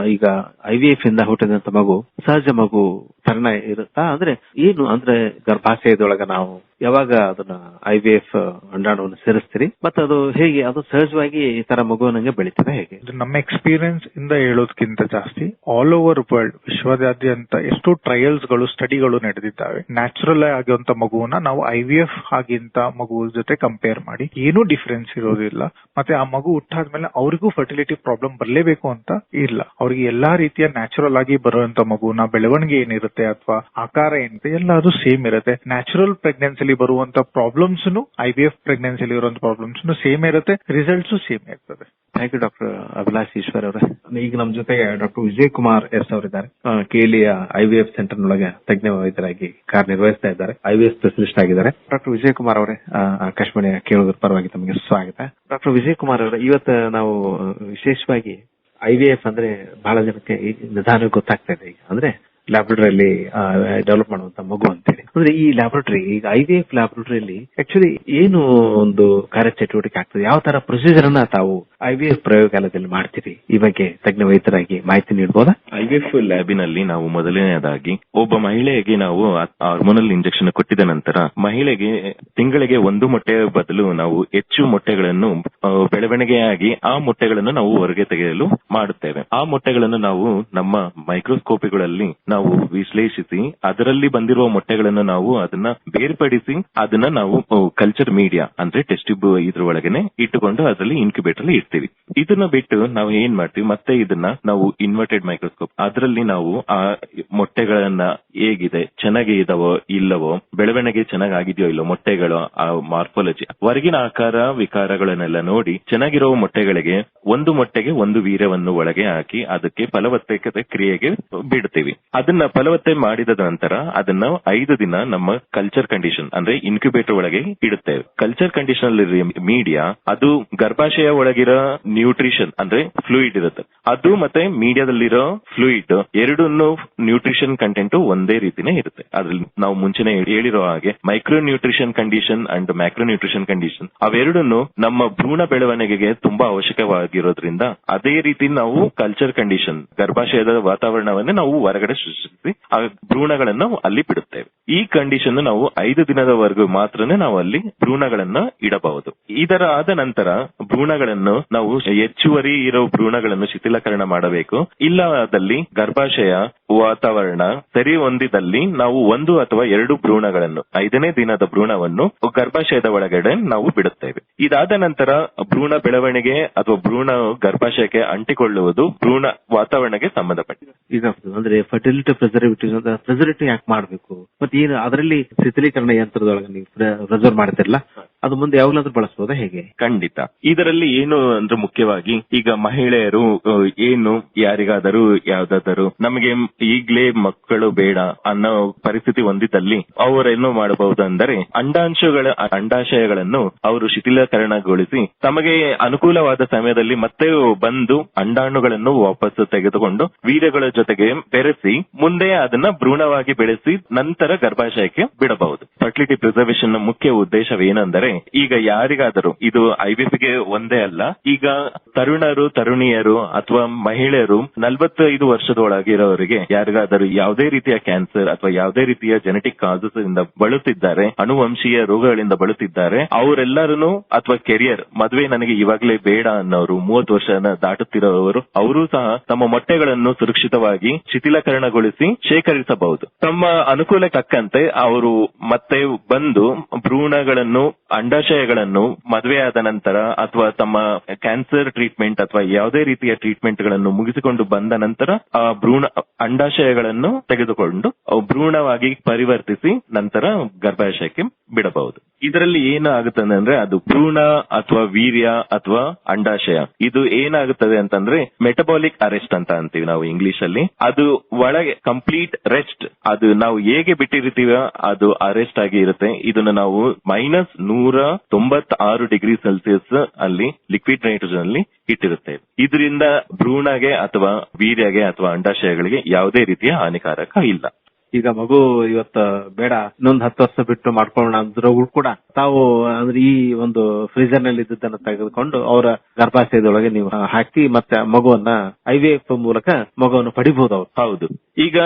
ಈಗ ಐ ವಿ ಎಫ್ ಇಂದ ಹುಟ್ಟಿದಂತ ಮಗು ಸಹಜ ಮಗು ತರಣ ಇರುತ್ತಾ? ಅಂದ್ರೆ ಏನು? ಅಂದ್ರೆ ಗರ್ಭಾಶಯದೊಳಗ ನಾವು ಯಾವಾಗ ಅದನ್ನ ಐ ವಿ ಎಫ್ ಅಂಡಾಣುವನ್ನು ಸೇರಿಸ್ತೀರಿ? ಮತ್ತೆ ಅದು ಹೇಗೆ, ಅದು ಸಹಜವಾಗಿ ಈ ತರ ಮಗುವನಂಗೆ ಬೆಳೀತದೆ ಹೇಗೆ? ನಮ್ಮ ಎಕ್ಸ್ಪೀರಿಯನ್ಸ್ ಇಂದ ಹೇಳೋದಕ್ಕಿಂತ ಜಾಸ್ತಿ ಆಲ್ ಓವರ್ ವರ್ಲ್ಡ್ ವಿಶ್ವದಾದ್ಯಂತ ಎಷ್ಟು ಟ್ರಯಲ್ಸ್ಗಳು ಸ್ಟಡಿಗಳು ನಡೆದಿದ್ದಾವೆ ನ್ಯಾಚುರಲ್ ಆಗಿರುವಂತ ಮಗುವನ್ನ ನಾವು ಐ ವಿ ಎಫ್ ಆಗಿಂತ ಮಗು ಜೊತೆ ಕಂಪೇರ್ ಮಾಡಿ. ಏನೂ ಡಿಫರೆನ್ಸ್ ಇರೋದಿಲ್ಲ. ಮತ್ತೆ ಆ ಮಗು ಹುಟ್ಟಾದ್ಮೇಲೆ ಅವರಿಗೂ ಫರ್ಟಿಲಿಟಿ ಪ್ರಾಬ್ಲಮ್ ಬರಲೇಬೇಕು ಅಂತ ಇಲ್ಲ. ಅವ್ರಿಗೆ ಎಲ್ಲಾ ರೀತಿಯ ನ್ಯಾಚುರಲ್ ಆಗಿ ಬರುವಂತ ಮಗುನ ಬೆಳವಣಿಗೆ ಏನಿರುತ್ತೆ ಅಥವಾ ಆಕಾರ ಏನಿದೆ ಎಲ್ಲ ಅದು ಸೇಮ್ ಇರುತ್ತೆ. ನ್ಯಾಚುರಲ್ ಪ್ರೆಗ್ನೆನ್ಸಿಲಿ ಬರುವಂತ ಪ್ರಾಬ್ಲಮ್ಸ್ ಐ ವಿ ಎಫ್ ಪ್ರೆಗ್ನೆನ್ಸಿಲಿ ಇರುವಂತ ಪ್ರಾಬ್ಲಮ್ಸ್ ಸೇಮ್ ಇರುತ್ತೆ ರಿಸಲ್ಟ್ಸ್ ಸೇಮ್ ಇರ್ತದೆ. Thank you doctor Abhilash Eshwar ಅವರೇ. ಈಗ ನಮ್ಮ ಜೊತೆಗೆ ಡಾಕ್ಟರ್ ವಿಜಯ್ ಕುಮಾರ್ ಎಸ್ ಅವರಿದ್ದಾರೆ. ಕೇಲಿಯ ಐವಿಎಫ್ ವಿ ಎಫ್ ಸೆಂಟರ್ ನೊಳಗೆ ತಜ್ಞ ವೈದ್ಯರಾಗಿ ಕಾರ್ಯನಿರ್ವಹಿಸ್ತಾ ಇದ್ದಾರೆ. ಐವಿಎಫ್ ವಿ ಎಫ್ ಸ್ಪೆಷಲಿಸ್ಟ್ ಆಗಿದ್ದಾರೆ. ಡಾಕ್ಟರ್ ವಿಜಯ್ ಕುಮಾರ್ ಅವರೇ. ಆ, ಆಕಾಶವಾಣಿಯ ಕೇಳೋದ್ರ ಪರವಾಗಿ ತಮಗೆ ಸ್ವಾಗತ. ಡಾಕ್ಟರ್ ವಿಜಯ್ ಕುಮಾರ್ ಅವರೇ ಇವತ್ತು ನಾವು ವಿಶೇಷವಾಗಿ ಐವಿಎಫ್ ವಿ ಎಫ್ ಅಂದ್ರೆ ಬಹಳ ಜನಕ್ಕೆ ಈ ನಿಧಾನ ಗೊತ್ತಾಗ್ತಾ ಇದೆ ಈಗ. ಅಂದ್ರೆ ಲ್ಯಾಬೊರೇಟರಿಯಲ್ಲಿ ಡೆವಲಪ್ ಮಾಡುವಂತ ಮಗು ಅಂತೇಳಿ. ಅಂದ್ರೆ ಈ ಲ್ಯಾಬೊರೇಟರಿ ಈಗ ಐ ವಿ ಎಫ್ ಆಕ್ಚುಲಿ ಏನು ಒಂದು ಕಾರ್ಯಚಟುವಟಿಕೆ ಆಗ್ತದೆ? ಯಾವ ತರ ಪ್ರೊಸೀಜರ್ ಅನ್ನ ತಾವು ಐ ವಿ ಎಫ್ ಪ್ರಯೋಗಾಲಯದಲ್ಲಿ ಮಾಡ್ತೀವಿ ಈ ಬಗ್ಗೆ ತಜ್ಞ ವೈದ್ಯರಾಗಿ ಮಾಹಿತಿ ನೀಡಬಹುದಾ ಐವಿಎಫ್ ಲ್ಯಾಬಿನಲ್ಲಿ ನಾವು ಮೊದಲನೆಯದಾಗಿ ಒಬ್ಬ ಮಹಿಳೆಗೆ ನಾವು ಹಾರ್ಮೋನಲ್ ಇಂಜೆಕ್ಷನ್ ಕೊಟ್ಟಿದ ನಂತರ ಮಹಿಳೆಗೆ ತಿಂಗಳಿಗೆ ಒಂದು ಮೊಟ್ಟೆಯ ಬದಲು ನಾವು ಹೆಚ್ಚು ಮೊಟ್ಟೆಗಳನ್ನು ಬೆಳವಣಿಗೆಯಾಗಿ ಆ ಮೊಟ್ಟೆಗಳನ್ನು ನಾವು ಹೊರಗೆ ತೆಗೆಯಲು ಮಾಡುತ್ತೇವೆ. ಆ ಮೊಟ್ಟೆಗಳನ್ನು ನಾವು ನಮ್ಮ ಮೈಕ್ರೋಸ್ಕೋಪಿಗಳಲ್ಲಿ ನಾವು ವಿಶ್ಲೇಷಿಸಿ, ಅದರಲ್ಲಿ ಬಂದಿರುವ ಮೊಟ್ಟೆಗಳನ್ನು ನಾವು ಅದನ್ನ ಬೇರ್ಪಡಿಸಿ, ಅದನ್ನ ನಾವು ಕಲ್ಚರ್ ಮೀಡಿಯಾ ಅಂದ್ರೆ ಟೆಸ್ಟ್ ಇದ್ರ ಒಳಗೆ ಇಟ್ಟುಕೊಂಡು ಅದರಲ್ಲಿ ಇನ್ಕ್ಯುಬೇಟರ್ ಅಲ್ಲಿ ಇಡ್ತೀವಿ. ಇದನ್ನ ಬಿಟ್ಟು ನಾವು ಏನ್ ಮಾಡ್ತೀವಿ, ಮತ್ತೆ ಇದನ್ನ ನಾವು ಇನ್ವರ್ಟೆಡ್ ಮೈಕ್ರೋಸ್ಕೋಪ್ ಅದರಲ್ಲಿ ನಾವು ಆ ಮೊಟ್ಟೆಗಳನ್ನ ಹೇಗಿದೆ, ಚೆನ್ನಾಗಿ ಇದಾವೋ ಇಲ್ಲವೋ, ಬೆಳವಣಿಗೆ ಚೆನ್ನಾಗಿದೆಯೋ ಇಲ್ಲೋ ಮೊಟ್ಟೆಗಳು, ಆ ಮಾರ್ಫಾಲಜಿ ಹೊರಗಿನ ಆಕಾರ ವಿಕಾರಗಳನ್ನೆಲ್ಲ ನೋಡಿ ಚೆನ್ನಾಗಿರೋ ಮೊಟ್ಟೆಗಳಿಗೆ ಒಂದು ಮೊಟ್ಟೆಗೆ ಒಂದು ವೀರ್ಯವನ್ನು ಒಳಗೆ ಹಾಕಿ ಅದಕ್ಕೆ ಫಲವತ್ತತೆ ಕ್ರಿಯೆಗೆ ಬಿಡ್ತೀವಿ. ಅದನ್ನ ಫಲವತ್ತೆ ಮಾಡಿದ ನಂತರ ಅದನ್ನ ಐದು ದಿನ ನಮ್ಮ ಕಲ್ಚರ್ ಕಂಡೀಷನ್ ಅಂದ್ರೆ ಇನ್ಕ್ಯುಬೇಟರ್ ಒಳಗೆ ಇಡುತ್ತೇವೆ. ಕಲ್ಚರ್ ಕಂಡೀಷನ್ ಅಲ್ಲಿ ಮೀಡಿಯಾ ಅದು ಗರ್ಭಾಶಯ ಒಳಗಿರೋ ನ್ಯೂಟ್ರಿಷನ್ ಅಂದ್ರೆ ಫ್ಲೂಯಿಡ್ ಇರುತ್ತೆ. ಅದು ಮತ್ತೆ ಮೀಡಿಯಾದಲ್ಲಿರೋ ಫ್ಲೂಯಿಡ್ ಎರಡನ್ನು ನ್ಯೂಟ್ರಿಷನ್ ಕಂಟೆಂಟ್ ಒಂದೇ ರೀತಿನೇ ಇರುತ್ತೆ. ಅದ್ರಲ್ಲಿ ನಾವು ಮುಂಚೆನೆ ಹೇಳಿರೋ ಹಾಗೆ micro nutrition condition and macro nutrition condition ಅವೆರಡನ್ನು ನಮ್ಮ ಭ್ರೂಣ ಬೆಳವಣಿಗೆಗೆ ತುಂಬಾ ಅವಶ್ಯಕವಾಗಿರೋದ್ರಿಂದ ಅದೇ ರೀತಿ ನಾವು ಕಲ್ಚರ್ ಕಂಡೀಷನ್ ಗರ್ಭಾಶಯದ ವಾತಾವರಣವನ್ನೇ ನಾವು ಹೊರಗಡೆ ಸೃಷ್ಟಿಸಿ ಆ ಭ್ರೂಣಗಳನ್ನು ಅಲ್ಲಿ ಬಿಡುತ್ತೇವೆ. ಈ ಕಂಡೀಷನ್ ನಾವು ಐದು ದಿನದವರೆಗೂ ಮಾತ್ರನೇ ನಾವು ಅಲ್ಲಿ ಭ್ರೂಣಗಳನ್ನ ಇಡಬಹುದು. ಇದರ ಆದ ನಂತರ ಭ್ರೂಣಗಳನ್ನು ನಾವು ಹೆಚ್ಚುವರಿ ಇರೋ ಭ್ರೂಣಗಳನ್ನು ಶಿಥಿಲಕರಣ ಮಾಡಬೇಕು. ಇಲ್ಲದಲ್ಲಿ ಗರ್ಭಾಶಯ, ವಾತಾವರಣ ಸರಿ ಹೊಂದಿದಲ್ಲಿ ನಾವು ಒಂದು ಅಥವಾ ಎರಡು ಭ್ರೂಣಗಳನ್ನು, ಐದನೇ ದಿನದ ಭ್ರೂಣವನ್ನು ಗರ್ಭಾಶಯದ ಒಳಗಡೆ ನಾವು ಬಿಡುತ್ತೇವೆ. ಇದಾದ ನಂತರ ಭ್ರೂಣ ಬೆಳವಣಿಗೆ ಅಥವಾ ಭ್ರೂಣ ಗರ್ಭಾಶಯಕ್ಕೆ ಅಂಟಿಕೊಳ್ಳುವುದು ಭ್ರೂಣ ವಾತಾವರಣಕ್ಕೆ ಸಂಬಂಧಪಟ್ಟಿದೆ. ಈಗ ಪ್ರೆಸರ್ವೇಟಿವ್ ಪ್ರಿಸರ್ವೇಟಿವ್ ಯಾಕೆ ಮಾಡಬೇಕು? ಮತ್ತೆ ಏನು ಅದರಲ್ಲಿ ಶಿಥಿಲೀಕರಣ ಯಂತ್ರದೊಳಗೆ ನೀವು ಪ್ರಿಸರ್ವ್ ಮಾಡ್ತಿರಲ್ಲ? ಅದು ಮುಂದೆ ಯಾವಾಗಲಾದ್ರೂ ಬಳಸಬಹುದಾ ಹೇಗೆ? ಖಂಡಿತ. ಇದರಲ್ಲಿ ಏನು ಅಂದ್ರೆ ಮುಖ್ಯವಾಗಿ ಈಗ ಮಹಿಳೆಯರು ಏನು ಯಾರಿಗಾದರೂ ಯಾವ್ದಾದರೂ ನಮಗೆ ಈಗ್ಲೇ ಮಕ್ಕಳು ಬೇಡ ಅನ್ನೋ ಪರಿಸ್ಥಿತಿ ಹೊಂದಿದ್ದಲ್ಲಿ ಅವರೇನು ಮಾಡಬಹುದು ಅಂದರೆ ಅಂಡಾಂಶಗಳ, ಅಂಡಾಶಯಗಳನ್ನು ಅವರು ಶಿಥಿಲೀಕರಣಗೊಳಿಸಿ ತಮಗೆ ಅನುಕೂಲವಾದ ಸಮಯದಲ್ಲಿ ಮತ್ತೆ ಬಂದು ಅಂಡಾಣುಗಳನ್ನು ವಾಪಸ್ ತೆಗೆದುಕೊಂಡು ವೀರ್ಯಗಳ ಜೊತೆಗೆ ಬೆರೆಸಿ ಮುಂದೆ ಅದನ್ನ ಭ್ರೂಣವಾಗಿ ಬೆಳೆಸಿ ನಂತರ ಗರ್ಭಾಶಯಕ್ಕೆ ಬಿಡಬಹುದು. ಫರ್ಟಿಲಿಟಿ ಪ್ರಿಸರ್ವೇಶನ್ನ ಮುಖ್ಯ ಉದ್ದೇಶವೇನೆಂದರೆ ಈಗ ಯಾರಿಗಾದರೂ, ಇದು ಐಬಿಪಿ ಗೆ ಒಂದೇ ಅಲ್ಲ, ಈಗ ತರುಣರು, ತರುಣಿಯರು ಅಥವಾ ಮಹಿಳೆಯರು ನಲವತ್ತೈದು ವರ್ಷದೊಳಗಿರೋರಿಗೆ ಯಾರಿಗಾದರೂ ಯಾವುದೇ ರೀತಿಯ ಕ್ಯಾನ್ಸರ್ ಅಥವಾ ಯಾವುದೇ ರೀತಿಯ ಜೆನೆಟಿಕ್ ಕಾಸಸ್ ಇಂದ ಬಳುತ್ತಿದ್ದಾರೆ ಅನುವಂಶೀಯ ರೋಗಗಳಿಂದ ಬಳುತ್ತಿದ್ದಾರೆ ಅವರೆಲ್ಲರೂ ಅಥವಾ ಕೆರಿಯರ್ ಮದುವೆ ನನಗೆ ಇವಾಗಲೇ ಬೇಡ ಅನ್ನೋರು, ಮೂವತ್ತು ವರ್ಷ ದಾಟುತ್ತಿರುವವರು ಅವರು ಸಹ ತಮ್ಮ ಮೊಟ್ಟೆಗಳನ್ನು ಸುರಕ್ಷಿತವಾಗಿ ಶಿಥಿಲಕರಣಗೊಳಿಸಿ ಶೇಖರಿಸಬಹುದು. ತಮ್ಮ ಅನುಕೂಲ ತಕ್ಕಂತೆ ಅವರು ಮತ್ತೆ ಬಂದು ಭ್ರೂಣಗಳನ್ನು ಅಂಡಾಶಯಗಳನ್ನು ಮದುವೆಯಾದ ನಂತರ ಅಥವಾ ತಮ್ಮ ಕ್ಯಾನ್ಸರ್ ಟ್ರೀಟ್ಮೆಂಟ್ ಅಥವಾ ಯಾವುದೇ ರೀತಿಯ ಟ್ರೀಟ್ಮೆಂಟ್ಗಳನ್ನು ಮುಗಿಸಿಕೊಂಡು ಬಂದ ನಂತರ, ಆ ಭ್ರೂಣ ಅಂಡಾಶಯಗಳನ್ನು ತೆಗೆದುಕೊಂಡು ಭ್ರೂಣವಾಗಿ ಪರಿವರ್ತಿಸಿ ನಂತರ ಗರ್ಭಾಶಯಕ್ಕೆ ಬಿಡಬಹುದು. ಇದರಲ್ಲಿ ಏನಾಗುತ್ತದೆ ಅಂದ್ರೆ ಅದು ಭ್ರೂಣ ಅಥವಾ ವೀರ್ಯ ಅಥವಾ ಅಂಡಾಶಯ. ಇದು ಏನಾಗುತ್ತದೆ ಅಂತಂದ್ರೆ ಮೆಟಬಾಲಿಕ್ ಅರೆಸ್ಟ್ ಅಂತ ಅಂತೀವಿ ನಾವು ಇಂಗ್ಲಿಷ್ ಅಲ್ಲಿ ಅದು ಒಳಗೆ ಕಂಪ್ಲೀಟ್ ರೆಸ್ಟ್, ಅದು ನಾವು ಹೇಗೆ ಬಿಟ್ಟಿರ್ತೀವ ಅದು ಅರೆಸ್ಟ್ ಆಗಿ ಇರುತ್ತೆ. ಇದನ್ನು ನಾವು ಮೈನಸ್ ನೂರ ತೊಂಬತ್ತಾರು ಡಿಗ್ರಿ ಸೆಲ್ಸಿಯಸ್ ಅಲ್ಲಿ ಲಿಕ್ವಿಡ್ ನೈಟ್ರೋಜನ್ ಅಲ್ಲಿ ಇಟ್ಟಿರುತ್ತೆ. ಇದರಿಂದ ಭ್ರೂಣಗೆ ಅಥವಾ ವೀರ್ಯಗೆ ಅಥವಾ ಅಂಡಾಶಯಗಳಿಗೆ ಯಾವುದೇ ರೀತಿಯ ಹಾನಿಕಾರಕ ಇಲ್ಲ. ಈಗ ಮಗು ಇವತ್ತ ಬೇಡ, ಇನ್ನೊಂದ್ ಹತ್ತು ವರ್ಷ ಬಿಟ್ಟು ಮಾಡ್ಕೊಳ್ಳೋಣ ಅಂದ್ರೂ ಕೂಡ ತಾವು ಅಂದ್ರೆ ಈ ಒಂದು ಫ್ರೀಜರ್ನಲ್ಲಿ ಇದ್ದದನ್ನ ತೆಗೆದುಕೊಂಡು ಅವರ ಗರ್ಭಾಶಯದೊಳಗೆ ನೀವು ಹಾಕಿ ಮತ್ತೆ ಮಗುವನ್ನ ಐ ವಿ ಎಫ್ ಮೂಲಕ ಮಗುವನ್ನು ಪಡಿಬಹುದು ಅವರು. ಹೌದು. ಈಗ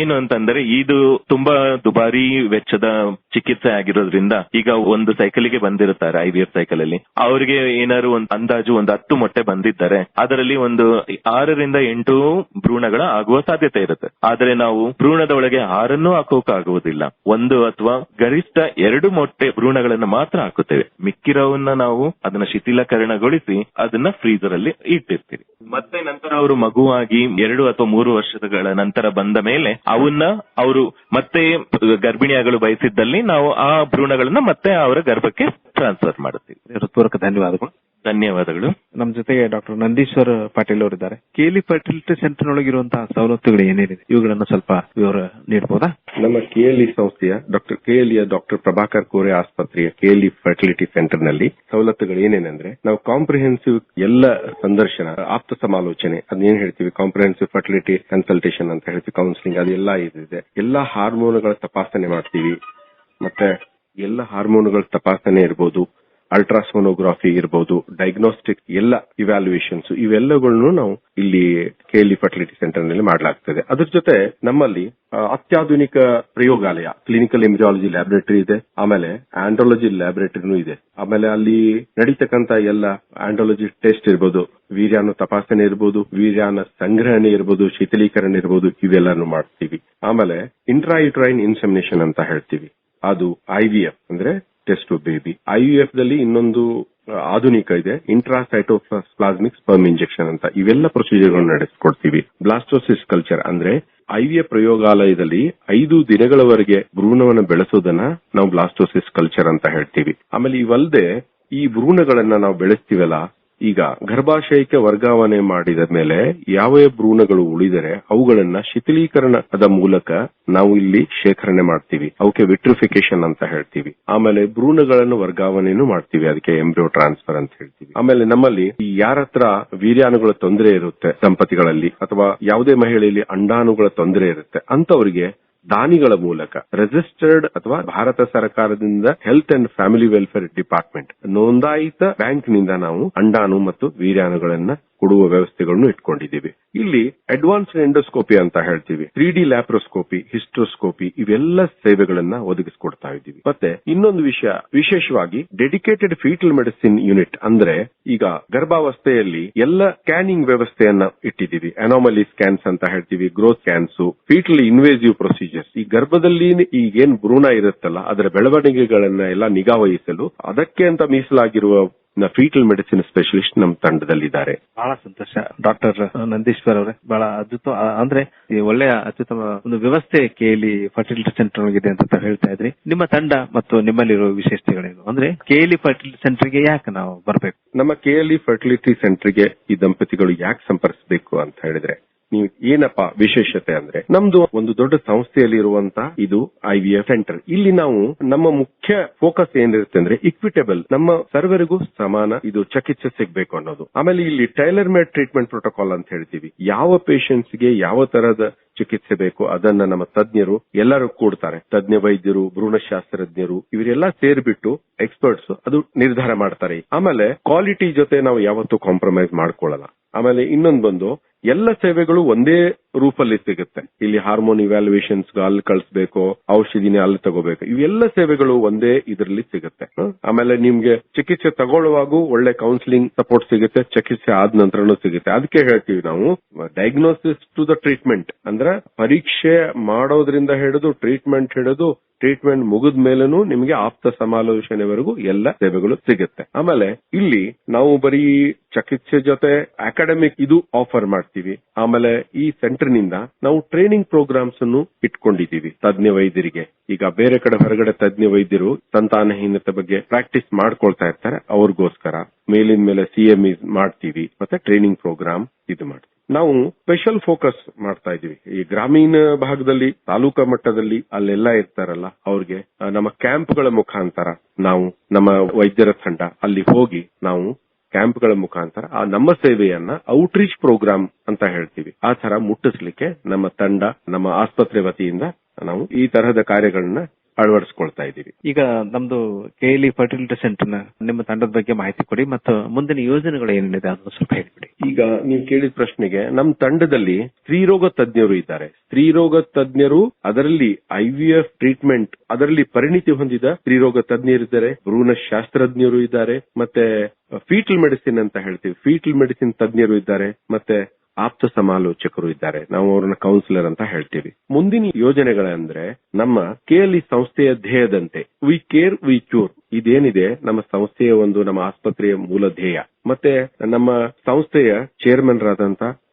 ಏನು ಅಂತಂದ್ರೆ ಇದು ತುಂಬಾ ದುಬಾರಿ ವೆಚ್ಚದ ಚಿಕಿತ್ಸೆ ಆಗಿರೋದ್ರಿಂದ ಈಗ ಒಂದು ಸೈಕಲ್ಗೆ ಬಂದಿರುತ್ತಾರೆ ಐ ವಿ ಸೈಕಲ್ ಅಲ್ಲಿ. ಅವರಿಗೆ ಏನಾದ್ರು ಒಂದು ಅಂದಾಜು ಒಂದು ಹತ್ತು ಮೊಟ್ಟೆ ಬಂದಿದ್ದಾರೆ ಅದರಲ್ಲಿ ಒಂದು ಆರರಿಂದ ಎಂಟು ಭ್ರೂಣಗಳ ಆಗುವ ಸಾಧ್ಯತೆ ಇರುತ್ತೆ. ಆದರೆ ನಾವು ಭ್ರೂಣದ ಒಳಗೆ ಆರನ್ನೂ ಹಾಕೋಕಾಗುವುದಿಲ್ಲ ಒಂದು ಅಥವಾ ಗರಿಷ್ಠ ಎರಡು ಮೊಟ್ಟೆ ಭ್ರೂಣಗಳನ್ನು ಮಾತ್ರ ಹಾಕುತ್ತೇವೆ. ಮಿಕ್ಕಿರೋವನ್ನ ನಾವು ಅದನ್ನ ಶಿಥಿಲಕರಣಗೊಳಿಸಿ ಅದನ್ನ ಫ್ರೀಜರ್ ಅಲ್ಲಿ ಇಟ್ಟಿರ್ತೀವಿ. ಮತ್ತೆ ನಂತರ ಅವರು ಮಗುವಾಗಿ ಎರಡು ಅಥವಾ ಮೂರು ವರ್ಷಗಳ ನಂತರ ಬಂದ ಮೇಲೆ ಅವನ್ನ ಅವರು ಮತ್ತೆ ಗರ್ಭಿಣಿಯಾಗಲು ಬಯಸಿದ್ದಲ್ಲಿ ನಾವು ಆ ಭ್ರೂಣಗಳನ್ನ ಮತ್ತೆ ಅವರ ಗರ್ಭಕ್ಕೆ ಟ್ರಾನ್ಸ್ಫರ್ ಮಾಡುತ್ತೀವಿ. ಹೃತ್ಪೂರ್ವಕ ಧನ್ಯವಾದಗಳು. ಧನ್ಯವಾದಗಳು. ನಮ್ಮ ಜೊತೆಗೆ ಡಾಕ್ಟರ್ ನಂದೀಶ್ವರ್ ಪಾಟೀಲ್ ಅವರಿದ್ದಾರೆ. ಕೇಲಿ ಫರ್ಟಿಲಿಟಿ ಸೆಂಟರ್ ಒಳಗಿರುವಂತಹ ಸವಲತ್ತುಗಳು ಏನೇನಿದೆ? ಇವುಗಳನ್ನು ಸ್ವಲ್ಪ ವಿವರ ನೀಡಬಹುದಾ ನಮ್ಮ ಕೆಎಲ್ಇ ಸಂಸ್ಥೆಯ doctor KLE doctor Prabhakar Kore ಆಸ್ಪತ್ರೆಯ ಕೆಎಲ್ಇ ಫರ್ಟಿಲಿಟಿ ಸೆಂಟರ್ನಲ್ಲಿ ಸವಲತ್ತುಗಳು ಏನೇನೆಂದ್ರೆ ನಾವು ಕಾಂಪ್ರಿಹೆನ್ಸಿವ್ ಎಲ್ಲ ಸಂದರ್ಶನ ಆಪ್ತ ಸಮಾಲೋಚನೆ ಅದನ್ನೇನ್ ಹೇಳ್ತೀವಿ? ಕಾಂಪ್ರಿಹೆನ್ಸಿವ್ ಫರ್ಟಿಲಿಟಿ ಕನ್ಸಲ್ಟೇಷನ್ ಅಂತ ಹೇಳ್ತೀವಿ ಕೌನ್ಸಿಲಿಂಗ್ ಅದೆಲ್ಲ ಇದೆ ಎಲ್ಲಾ ಹಾರ್ಮೋನ್ಗಳ ತಪಾಸಣೆ ಮಾಡ್ತೀವಿ. ಮತ್ತೆ ಎಲ್ಲ ಹಾರ್ಮೋನ್ಗಳ ತಪಾಸಣೆ ಇರ್ಬೋದು. ಅಲ್ಟ್ರಾಸೋನೋಗ್ರಫಿ ಇರಬಹುದು ಡಯಾಗ್ನೋಸ್ಟಿಕ್ ಎಲ್ಲ ಇವ್ಯಾಲ್ಯೂಯೇಷನ್ಸ್ ಇವೆಲ್ಲಗಳನ್ನು ನಾವು ಇಲ್ಲಿ ಕೆಎಲ್ಇ ಫರ್ಟಿಲಿಟಿ ಸೆಂಟರ್ನಲ್ಲಿ ಮಾಡಲಾಗ್ತದೆ. ಅದ್ರ ಜೊತೆ ನಮ್ಮಲ್ಲಿ ಅತ್ಯಾಧುನಿಕ ಪ್ರಯೋಗಾಲಯ ಕ್ಲಿನಿಕಲ್ ಇಮಿಜಾಲಜಿ ಲ್ಯಾಬೊರೇಟರಿ ಇದೆ, ಆಮೇಲೆ ಆಂಡ್ರಾಲಜಿ ಲ್ಯಾಬೊರೇಟರಿನೂ ಇದೆ. ಆಮೇಲೆ ಅಲ್ಲಿ ನಡೀತಕ್ಕಂತ ಎಲ್ಲ ಆಂಡ್ರಾಲಜಿ ಟೆಸ್ಟ್ ಇರಬಹುದು ವೀರ್ಯಾನ ತಪಾಸಣೆ ಇರ್ಬೋದು, ವೀರ್ಯಾನ ಸಂಗ್ರಹಣೆ ಇರಬಹುದು ಶೀತಲೀಕರಣ ಇರ್ಬೋದು, ಇವೆಲ್ಲಾನು ಮಾಡ್ತೀವಿ. ಆಮೇಲೆ ಇಂಟ್ರಾಯುಟ್ರೈನ್ ಇನ್ಸೆಮಿನೇಷನ್ ಅಂತ ಹೇಳ್ತೀವಿ. ಅದು ಐವಿಎಫ್ ಅಂದ್ರೆ ಟೆಸ್ಟ್ ಬೇಬಿ ಐವಿಎಫ್ ದಲ್ಲಿ ಇನ್ನೊಂದು ಆಧುನಿಕ ಇದೆ ಇಂಟ್ರಾಸೈಟೋಪ್ಲಾಸ್ಮಿಕ್ ಸ್ಪರ್ಮ್ ಇಂಜೆಕ್ಷನ್ ಅಂತ. ಇವೆಲ್ಲ ಪ್ರೊಸೀಜರ್ಗಳನ್ನು ನಡೆಸಿಕೊಡ್ತೀವಿ. ಬ್ಲಾಸ್ಟೋಸಿಸ್ ಕಲ್ಚರ್ ಅಂದ್ರೆ ಐವಿಎಫ್ ಪ್ರಯೋಗಾಲಯದಲ್ಲಿ ಐದು ದಿನಗಳವರೆಗೆ ಭ್ರೂಣವನ್ನು ಬೆಳೆಸೋದನ್ನ ನಾವು ಬ್ಲಾಸ್ಟೋಸಿಸ್ ಕಲ್ಚರ್ ಅಂತ ಹೇಳ್ತೀವಿ. ಆಮೇಲೆ ಇವಲ್ಲದೆ ಈ ಭ್ರೂಣಗಳನ್ನ ನಾವು ಬೆಳೆಸ್ತೀವಲ್ಲ ಈಗ ಗರ್ಭಾಶಯಕ್ಕೆ ವರ್ಗಾವಣೆ ಮಾಡಿದ ಮೇಲೆ ಯಾವ ಭ್ರೂಣಗಳು ಉಳಿದರೆ ಅವುಗಳನ್ನ ಶಿಥಿಲೀಕರಣದ ಮೂಲಕ ನಾವು ಇಲ್ಲಿ ಶೇಖರಣೆ ಮಾಡ್ತೀವಿ. ಅವಕ್ಕೆ ವಿಟ್ರಿಫಿಕೇಶನ್ ಅಂತ ಹೇಳ್ತೀವಿ. ಆಮೇಲೆ ಭ್ರೂಣಗಳನ್ನು ವರ್ಗಾವಣೆನೂ ಮಾಡ್ತೀವಿ. ಅದಕ್ಕೆ ಎಂಬ್ರಿಯೋ ಟ್ರಾನ್ಸ್ಫರ್ ಅಂತ ಹೇಳ್ತೀವಿ. ಆಮೇಲೆ ನಮ್ಮಲ್ಲಿ ಯಾರ ಹತ್ರ ವೀರ್ಯಾಣುಗಳ ತೊಂದರೆ ಇರುತ್ತೆ ದಂಪತಿಗಳಲ್ಲಿ ಅಥವಾ ಯಾವುದೇ ಮಹಿಳೆಯಲ್ಲಿ ಅಂಡಾಣುಗಳ ತೊಂದರೆ ಇರುತ್ತೆ ಅಂತವರಿಗೆ ದಾನಿಗಳ ಮೂಲಕ ರಿಜಿಸ್ಟರ್ಡ್ ಅಥವಾ ಭಾರತ ಸರ್ಕಾರದಿಂದ health and family welfare department ನೋಂದಾಯಿತ ಬ್ಯಾಂಕ್ನಿಂದ ನಾವು ಅಂಡಾಣು ಮತ್ತು ವೀರ್ಯಾಣುಗಳನ್ನ ಕೊಡುವ ವ್ಯವಸ್ಥೆಗಳನ್ನು ಇಟ್ಕೊಂಡಿದ್ದೀವಿ. ಇಲ್ಲಿ ಅಡ್ವಾನ್ಸ್ಡ್ ಎಂಡೋಸ್ಕೋಪಿ ಅಂತ ಹೇಳ್ತೀವಿ. ತ್ರೀ ಡಿ ಲ್ಯಾಪ್ರೋಸ್ಕೋಪಿ, ಹಿಸ್ಟ್ರೋಸ್ಕೋಪಿ ಇವೆಲ್ಲ ಸೇವೆಗಳನ್ನ ಒದಗಿಸ್ಕೊಡ್ತಾ ಇದ್ದೀವಿ. ಮತ್ತೆ ಇನ್ನೊಂದು ವಿಷಯ, ವಿಶೇಷವಾಗಿ ಡೆಡಿಕೇಟೆಡ್ ಫೀಟಲ್ ಮೆಡಿಸಿನ್ ಯೂನಿಟ್ ಅಂದ್ರೆ ಈಗ ಗರ್ಭಾವಸ್ಥೆಯಲ್ಲಿ ಎಲ್ಲ ಸ್ಕ್ಯಾನಿಂಗ್ ವ್ಯವಸ್ಥೆಯನ್ನ ಇಟ್ಟಿದ್ದೀವಿ. ಅನಾಮಲಿ ಸ್ಕ್ಯಾನ್ಸ್ ಅಂತ ಹೇಳ್ತೀವಿ growth scans fetal invasive procedures ಈ ಗರ್ಭದಲ್ಲಿ ಈಗೇನ್ ಭ್ರೂಣ ಇರುತ್ತಲ್ಲ, ಅದರ ಬೆಳವಣಿಗೆಗಳನ್ನ ಎಲ್ಲ ನಿಗಾ ವಹಿಸಲು ಅದಕ್ಕೆ ಅಂತ ಮೀಸಲಾಗಿರುವ ಫೀಟಲ್ ಮೆಡಿಸಿನ್ ಸ್ಪೆಷಲಿಸ್ಟ್ ನಮ್ಮ ತಂಡದಲ್ಲಿದ್ದಾರೆ. ಬಹಳ ಸಂತೋಷ. ಡಾಕ್ಟರ್ ನಂದೀಶ್ವರ್ ಅವರೇ ಬಹಳ ಅದ್ಭುತ ಅಂದ್ರೆ ಈ ಒಳ್ಳೆಯ ಅತ್ಯುತ್ತಮ ಒಂದು ವ್ಯವಸ್ಥೆ ಕೇಲಿ ಫರ್ಟಿಲಿಟಿ ಸೆಂಟರ್ ಇದೆ ಅಂತ ತಾವು ಹೇಳ್ತಾ ಇದ್ರಿ. ನಿಮ್ಮ ತಂಡ ಮತ್ತು ನಿಮ್ಮಲ್ಲಿರುವ ವಿಶೇಷತೆಗಳೇನು ಅಂದ್ರೆ ಕೇಲಿ ಫರ್ಟಿಲಿಟಿ ಸೆಂಟರ್ಗೆ ಯಾಕೆ ನಾವು ಬರಬೇಕು? ನಮ್ಮ ಕೆಎಲ್ಇ ಫರ್ಟಿಲಿಟಿ ಸೆಂಟರ್ಗೆ ಈ ದಂಪತಿಗಳು ಯಾಕೆ ಸಂಪರ್ಕಿಸಬೇಕು ಅಂತ ಹೇಳಿದ್ರೆ ನೀವು ಏನಪ್ಪಾ ವಿಶೇಷತೆ ಅಂದ್ರೆ? ನಮ್ದು ಒಂದು ದೊಡ್ಡ ಸಂಸ್ಥೆಯಲ್ಲಿ ಇರುವಂತ ಇದು ಐವಿಎಫ್ ಸೆಂಟರ್. ಇಲ್ಲಿ ನಾವು ನಮ್ಮ ಮುಖ್ಯ ಫೋಕಸ್ ಏನಿರುತ್ತೆ ಅಂದ್ರೆ ಇಕ್ವಿಟೇಬಲ್ ನಮ್ಮ ಸರ್ವರಿಗೂ ಸಮಾನ ಇದು ಚಿಕಿತ್ಸೆ ಸಿಗ್ಬೇಕು ಅನ್ನೋದು. ಆಮೇಲೆ ಇಲ್ಲಿ ಟೈಲರ್ ಮೇಡ್ ಟ್ರೀಟ್ಮೆಂಟ್ ಪ್ರೋಟೋಕಾಲ್ ಅಂತ ಹೇಳ್ತೀವಿ. ಯಾವ ಪೇಷೆಂಟ್ಸ್ಗೆ ಯಾವ ತರದ ಚಿಕಿತ್ಸೆ ಬೇಕು ಅದನ್ನ ನಮ್ಮ ತಜ್ಞರು ಎಲ್ಲರೂ ಕೂಡ್ತಾರೆ. ತಜ್ಞ ವೈದ್ಯರು, ಭ್ರೂಣಶಾಸ್ತ್ರಜ್ಞರು, ಇವರೆಲ್ಲ ಸೇರ್ಬಿಟ್ಟು ಎಕ್ಸ್ಪರ್ಟ್ಸ್ ಅದು ನಿರ್ಧಾರ ಮಾಡ್ತಾರೆ. ಆಮೇಲೆ ಕ್ವಾಲಿಟಿ ಜೊತೆ ನಾವು ಯಾವತ್ತೂ ಕಾಂಪ್ರಮೈಸ್ ಮಾಡ್ಕೊಳ್ಳಲ್ಲ. ಆಮೇಲೆ ಇನ್ನೊಂದು ಬಂದು ಎಲ್ಲ ಸೇವೆಗಳು ಒಂದೇ ರೂಪಲ್ಲಿ ಸಿಗುತ್ತೆ. ಇಲ್ಲಿ ಹಾರ್ಮೋನ್ ಇವ್ಯಾಲ್ಯೂಯೇಷನ್ಸ್ ಅಲ್ಲಿ ಕಳಿಸ್ಬೇಕು, ಔಷಧಿನ ಅಲ್ಲಿ ತಗೋಬೇಕು. ಇವೆಲ್ಲ ಸೇವೆಗಳು ಒಂದೇ ಇದರಲ್ಲಿ ಸಿಗುತ್ತೆ. ಆಮೇಲೆ ನಿಮ್ಗೆ ಚಿಕಿತ್ಸೆ ತಗೊಳ್ಳುವಾಗ ಒಳ್ಳೆ ಕೌನ್ಸಿಲಿಂಗ್ ಸಪೋರ್ಟ್ ಸಿಗುತ್ತೆ, ಚಿಕಿತ್ಸೆ ಆದ ನಂತರನೂ ಸಿಗುತ್ತೆ. ಅದಕ್ಕೆ ಹೇಳ್ತೀವಿ ನಾವು ಡಯಾಗ್ನೋಸಿಸ್ ಟು ದ ಟ್ರೀಟ್ಮೆಂಟ್ ಅಂದ್ರೆ ಪರೀಕ್ಷೆ ಮಾಡೋದ್ರಿಂದ ಹಿಡಿದು ಟ್ರೀಟ್ಮೆಂಟ್ ಹಿಡಿದು ಟ್ರೀಟ್ಮೆಂಟ್ ಮುಗಿದ ಮೇಲೂ ನಿಮಗೆ ಆಪ್ತ ಸಮಾಲೋಚನೆವರೆಗೂ ಎಲ್ಲ ಸೇವೆಗಳು ಸಿಗುತ್ತೆ. ಆಮೇಲೆ ಇಲ್ಲಿ ನಾವು ಬರೀ ಚಿಕಿತ್ಸೆ ಜೊತೆ ಅಕಾಡೆಮಿಕ್ ಇದು ಆಫರ್ ಮಾಡ್ತೀವಿ. ಆಮೇಲೆ ಈ ಸೆಂಟರ್ ನಿಂದ ನಾವು ಟ್ರೈನಿಂಗ್ ಪ್ರೋಗ್ರಾಮ್ಸ್ ಅನ್ನು ಇಟ್ಕೊಂಡಿದ್ದೀವಿ ತಜ್ಞ ವೈದ್ಯರಿಗೆ. ಈಗ ಬೇರೆ ಕಡೆ ಹೊರಗಡೆ ತಜ್ಞ ವೈದ್ಯರು ಸಂತಾನಹೀನತೆ ಬಗ್ಗೆ ಪ್ರಾಕ್ಟೀಸ್ ಮಾಡ್ಕೊಳ್ತಾ ಇರ್ತಾರೆ, ಅವ್ರಿಗೋಸ್ಕರ. ಮೇಲಿನ ಮೇಲೆ ಸಿಎಂ ಮಾಡ್ತೀವಿ, ಮತ್ತೆ ಟ್ರೈನಿಂಗ್ ಪ್ರೋಗ್ರಾಮ್ ಇದು ಮಾಡ್ತೀವಿ. ನಾವು ಸ್ಪೆಷಲ್ ಫೋಕಸ್ ಮಾಡ್ತಾ ಇದೀವಿ ಈ ಗ್ರಾಮೀಣ ಭಾಗದಲ್ಲಿ, ತಾಲೂಕಾ ಮಟ್ಟದಲ್ಲಿ ಅಲ್ಲೆಲ್ಲ ಇರ್ತಾರಲ್ಲ, ಅವ್ರಿಗೆ ನಮ್ಮ ಕ್ಯಾಂಪ್ಗಳ ಮುಖಾಂತರ ನಾವು ನಮ್ಮ ವೈದ್ಯರ ತಂಡ ಅಲ್ಲಿ ಹೋಗಿ ನಾವು ಕ್ಯಾಂಪ್ಗಳ ಮುಖಾಂತರ ಆ ನಮ್ಮ ಸೇವೆಯನ್ನ ಔಟ್ರೀಚ್ ಪ್ರೋಗ್ರಾಮ್ ಅಂತ ಹೇಳ್ತೀವಿ. ಆ ತರ ಮುಟ್ಟಿಸ್ಲಿಕ್ಕೆ ನಮ್ಮ ತಂಡ, ನಮ್ಮ ಆಸ್ಪತ್ರೆ ವತಿಯಿಂದ ನಾವು ಈ ತರಹದ ಕಾರ್ಯಗಳನ್ನ ಅಳವಡಿಸ್ಕೊಳ್ತಾ ಇದ್ದೀವಿ. ಈಗ ನಮ್ದು ಕೆಎಲಿ ಫರ್ಟಿಲಿಟಿ ಸೆಂಟರ್ನ ನಿಮ್ಮ ತಂಡದ ಬಗ್ಗೆ ಮಾಹಿತಿ ಕೊಡಿ ಮತ್ತು ಮುಂದಿನ ಯೋಜನೆಗಳು ಏನೇನಿದೆ ಅದನ್ನು ಸ್ವಲ್ಪ ಹೇಳ್ಬಿಡಿ. ಈಗ ನೀವು ಕೇಳಿದ ಪ್ರಶ್ನೆಗೆ ನಮ್ಮ ತಂಡದಲ್ಲಿ ಸ್ತ್ರೀರೋಗ ತಜ್ಞರು ಇದ್ದಾರೆ. ಸ್ತ್ರೀರೋಗ ತಜ್ಞರು ಅದರಲ್ಲಿ ಐವಿಎಫ್ ಟ್ರೀಟ್ಮೆಂಟ್ ಅದರಲ್ಲಿ ಪರಿಣಿತಿ ಹೊಂದಿದ ಸ್ತ್ರೀರೋಗ ತಜ್ಞರಿದ್ದಾರೆ ಭ್ರೂಣ ಶಾಸ್ತ್ರಜ್ಞರು ಇದ್ದಾರೆ. ಮತ್ತೆ ಫೀಟಲ್ ಮೆಡಿಸಿನ್ ಅಂತ ಹೇಳ್ತೀವಿ. ಫೀಟಲ್ ಮೆಡಿಸಿನ್ ತಜ್ಞರು ಇದ್ದಾರೆ. ಮತ್ತೆ ಆಪ್ತ ಸಮಾಲೋಚಕರು ಇದ್ದಾರೆ. ನಾವು ಅವ್ರನ್ನ ಕೌನ್ಸಿಲರ್ ಅಂತ ಹೇಳ್ತೀವಿ. ಮುಂದಿನ ಯೋಜನೆಗಳಂದ್ರೆ ನಮ್ಮ ಕೇಲಿ ಸಂಸ್ಥೆಯ ಧ್ಯೇಯದಂತೆ. ವಿ ಕೇರ್ ವಿ ಚೂರ್ ಇದೇನಿದೆ? ನಮ್ಮ ಸಂಸ್ಥೆಯ ಒಂದು, ನಮ್ಮ ಆಸ್ಪತ್ರೆಯ ಮೂಲ ಧ್ಯೇಯ. ಮತ್ತೆ ನಮ್ಮ ಸಂಸ್ಥೆಯ ಚೇರ್ಮನ್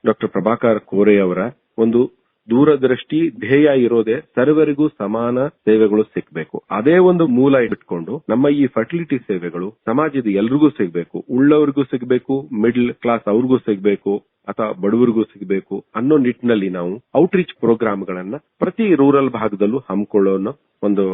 ಡಾಕ್ಟರ್ ಪ್ರಭಾಕರ್ ಕೋರೆ ಅವರ ಒಂದು ದೂರದೃಷ್ಟಿ, ಧ್ಯೇಯ ಇರೋದೇ ಸರ್ವರಿಗೂ ಸಮಾನ ಸೇವೆಗಳು ಸಿಗಬೇಕು. ಅದೇ ಒಂದು ಮೂಲ ಇಟ್ಕೊಂಡು ನಮ್ಮ ಈ ಫರ್ಟಿಲಿಟಿ ಸೇವೆಗಳು ಸಮಾಜದ ಎಲ್ರಿಗೂ ಸಿಗಬೇಕು. ಉಳ್ಳವರಿಗೂ ಸಿಗಬೇಕು ಮಿಡ್ಲ್ ಕ್ಲಾಸ್ ಅವ್ರಿಗೂ ಸಿಗಬೇಕು, ಅಥವಾ ಬಡವರಿಗೂ ಸಿಗಬೇಕು ಅನ್ನೋ ನಿಟ್ಟಿನಲ್ಲಿ ನಾವು ಔಟ್ರೀಚ್ ಪ್ರೋಗ್ರಾಮ್ಗಳನ್ನ ಪ್ರತಿ ರೂರಲ್ ಭಾಗದಲ್ಲೂ ಹಮ್ಮಿಕೊಳ್ಳೋ ಒಂದು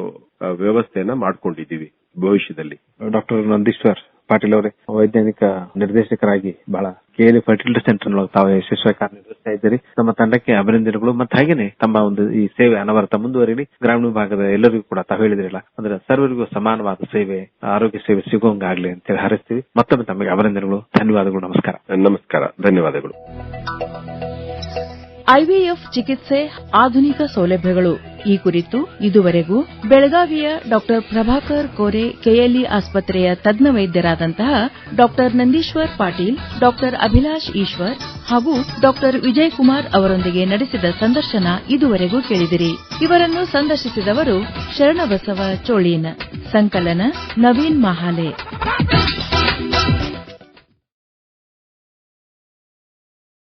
ವ್ಯವಸ್ಥೆಯನ್ನ ಮಾಡ್ಕೊಂಡಿದ್ದೀವಿ ಭವಿಷ್ಯದಲ್ಲಿ. ಡಾಕ್ಟರ್ ನಂದೀಶ್ವರ್ ಪಾಟೀಲ್ ಅವರೇ ವೈಜ್ಞಾನಿಕ ನಿರ್ದೇಶಕರಾಗಿ ಬಹಳ ಕೆಎಲಿ ಫರ್ಟಿಲಿಟಿ ಸೆಂಟರ್ ತಾವು ಯಶಸ್ವಿಯಾಗಿ ಕಾರ್ಯನಿರ್ವಹಿಸ್ತಾ ಇದ್ದೀರಿ. ನಮ್ಮ ತಂಡಕ್ಕೆ ಅಭಿನಂದನೆಗಳು. ಮತ್ತೆ ಹಾಗೇನೆ ತಮ್ಮ ಒಂದು ಈ ಸೇವೆ ಅನವರತ ಮುಂದುವರಿಲಿ. ಗ್ರಾಮೀಣ ಭಾಗದ ಎಲ್ಲರಿಗೂ ಕೂಡ ತಾವು ಹೇಳಿದ್ರಲ್ಲ ಅಂದ್ರೆ ಸರ್ವರಿಗೂ ಸಮಾನವಾದ ಸೇವೆ ಆರೋಗ್ಯ ಸೇವೆ ಸಿಗೋಂಗಾಗ್ಲಿ ಅಂತ ಹೇಳಿ ಹಾರೈಸ್ತೀವಿ. ಮತ್ತೊಮ್ಮೆ ತಮಗೆ ಅಭಿನಂದನೆಗಳು. ಧನ್ಯವಾದಗಳು. ನಮಸ್ಕಾರ. ನಮಸ್ಕಾರ. ಧನ್ಯವಾದಗಳು. ಐವಿಎಫ್ ಚಿಕಿತ್ಸೆ ಆಧುನಿಕ ಸೌಲಭ್ಯಗಳು. ಈ ಕುರಿತು ಇದುವರೆಗೂ ಬೆಳಗಾವಿಯ ಡಾಕ್ಟರ್ ಪ್ರಭಾಕರ್ ಕೋರೆ ಕೆಎಲ್ಇ ಆಸ್ಪತ್ರೆಯ ತಜ್ಞ ವೈದ್ಯರಾದಂತಹ ಡಾಕ್ಟರ್ ನಂದೀಶ್ವರ್ ಪಾಟೀಲ್ ಡಾಕ್ಟರ್ ಅಭಿಲಾಷ್ ಈಶ್ವರ್ ಹಾಗೂ ಡಾಕ್ಟರ್ ವಿಜಯ್ ಕುಮಾರ್ ಅವರೊಂದಿಗೆ ನಡೆಸಿದ ಸಂದರ್ಶನ ಇದುವರೆಗೂ ಕೇಳಿದಿರಿ. ಇವರನ್ನು ಸಂದರ್ಶಿಸಿದವರು ಶರಣಬಸವ ಚೋಳೀನ್. ಸಂಕಲನ ನವೀನ್ ಮಹಾಲೆ.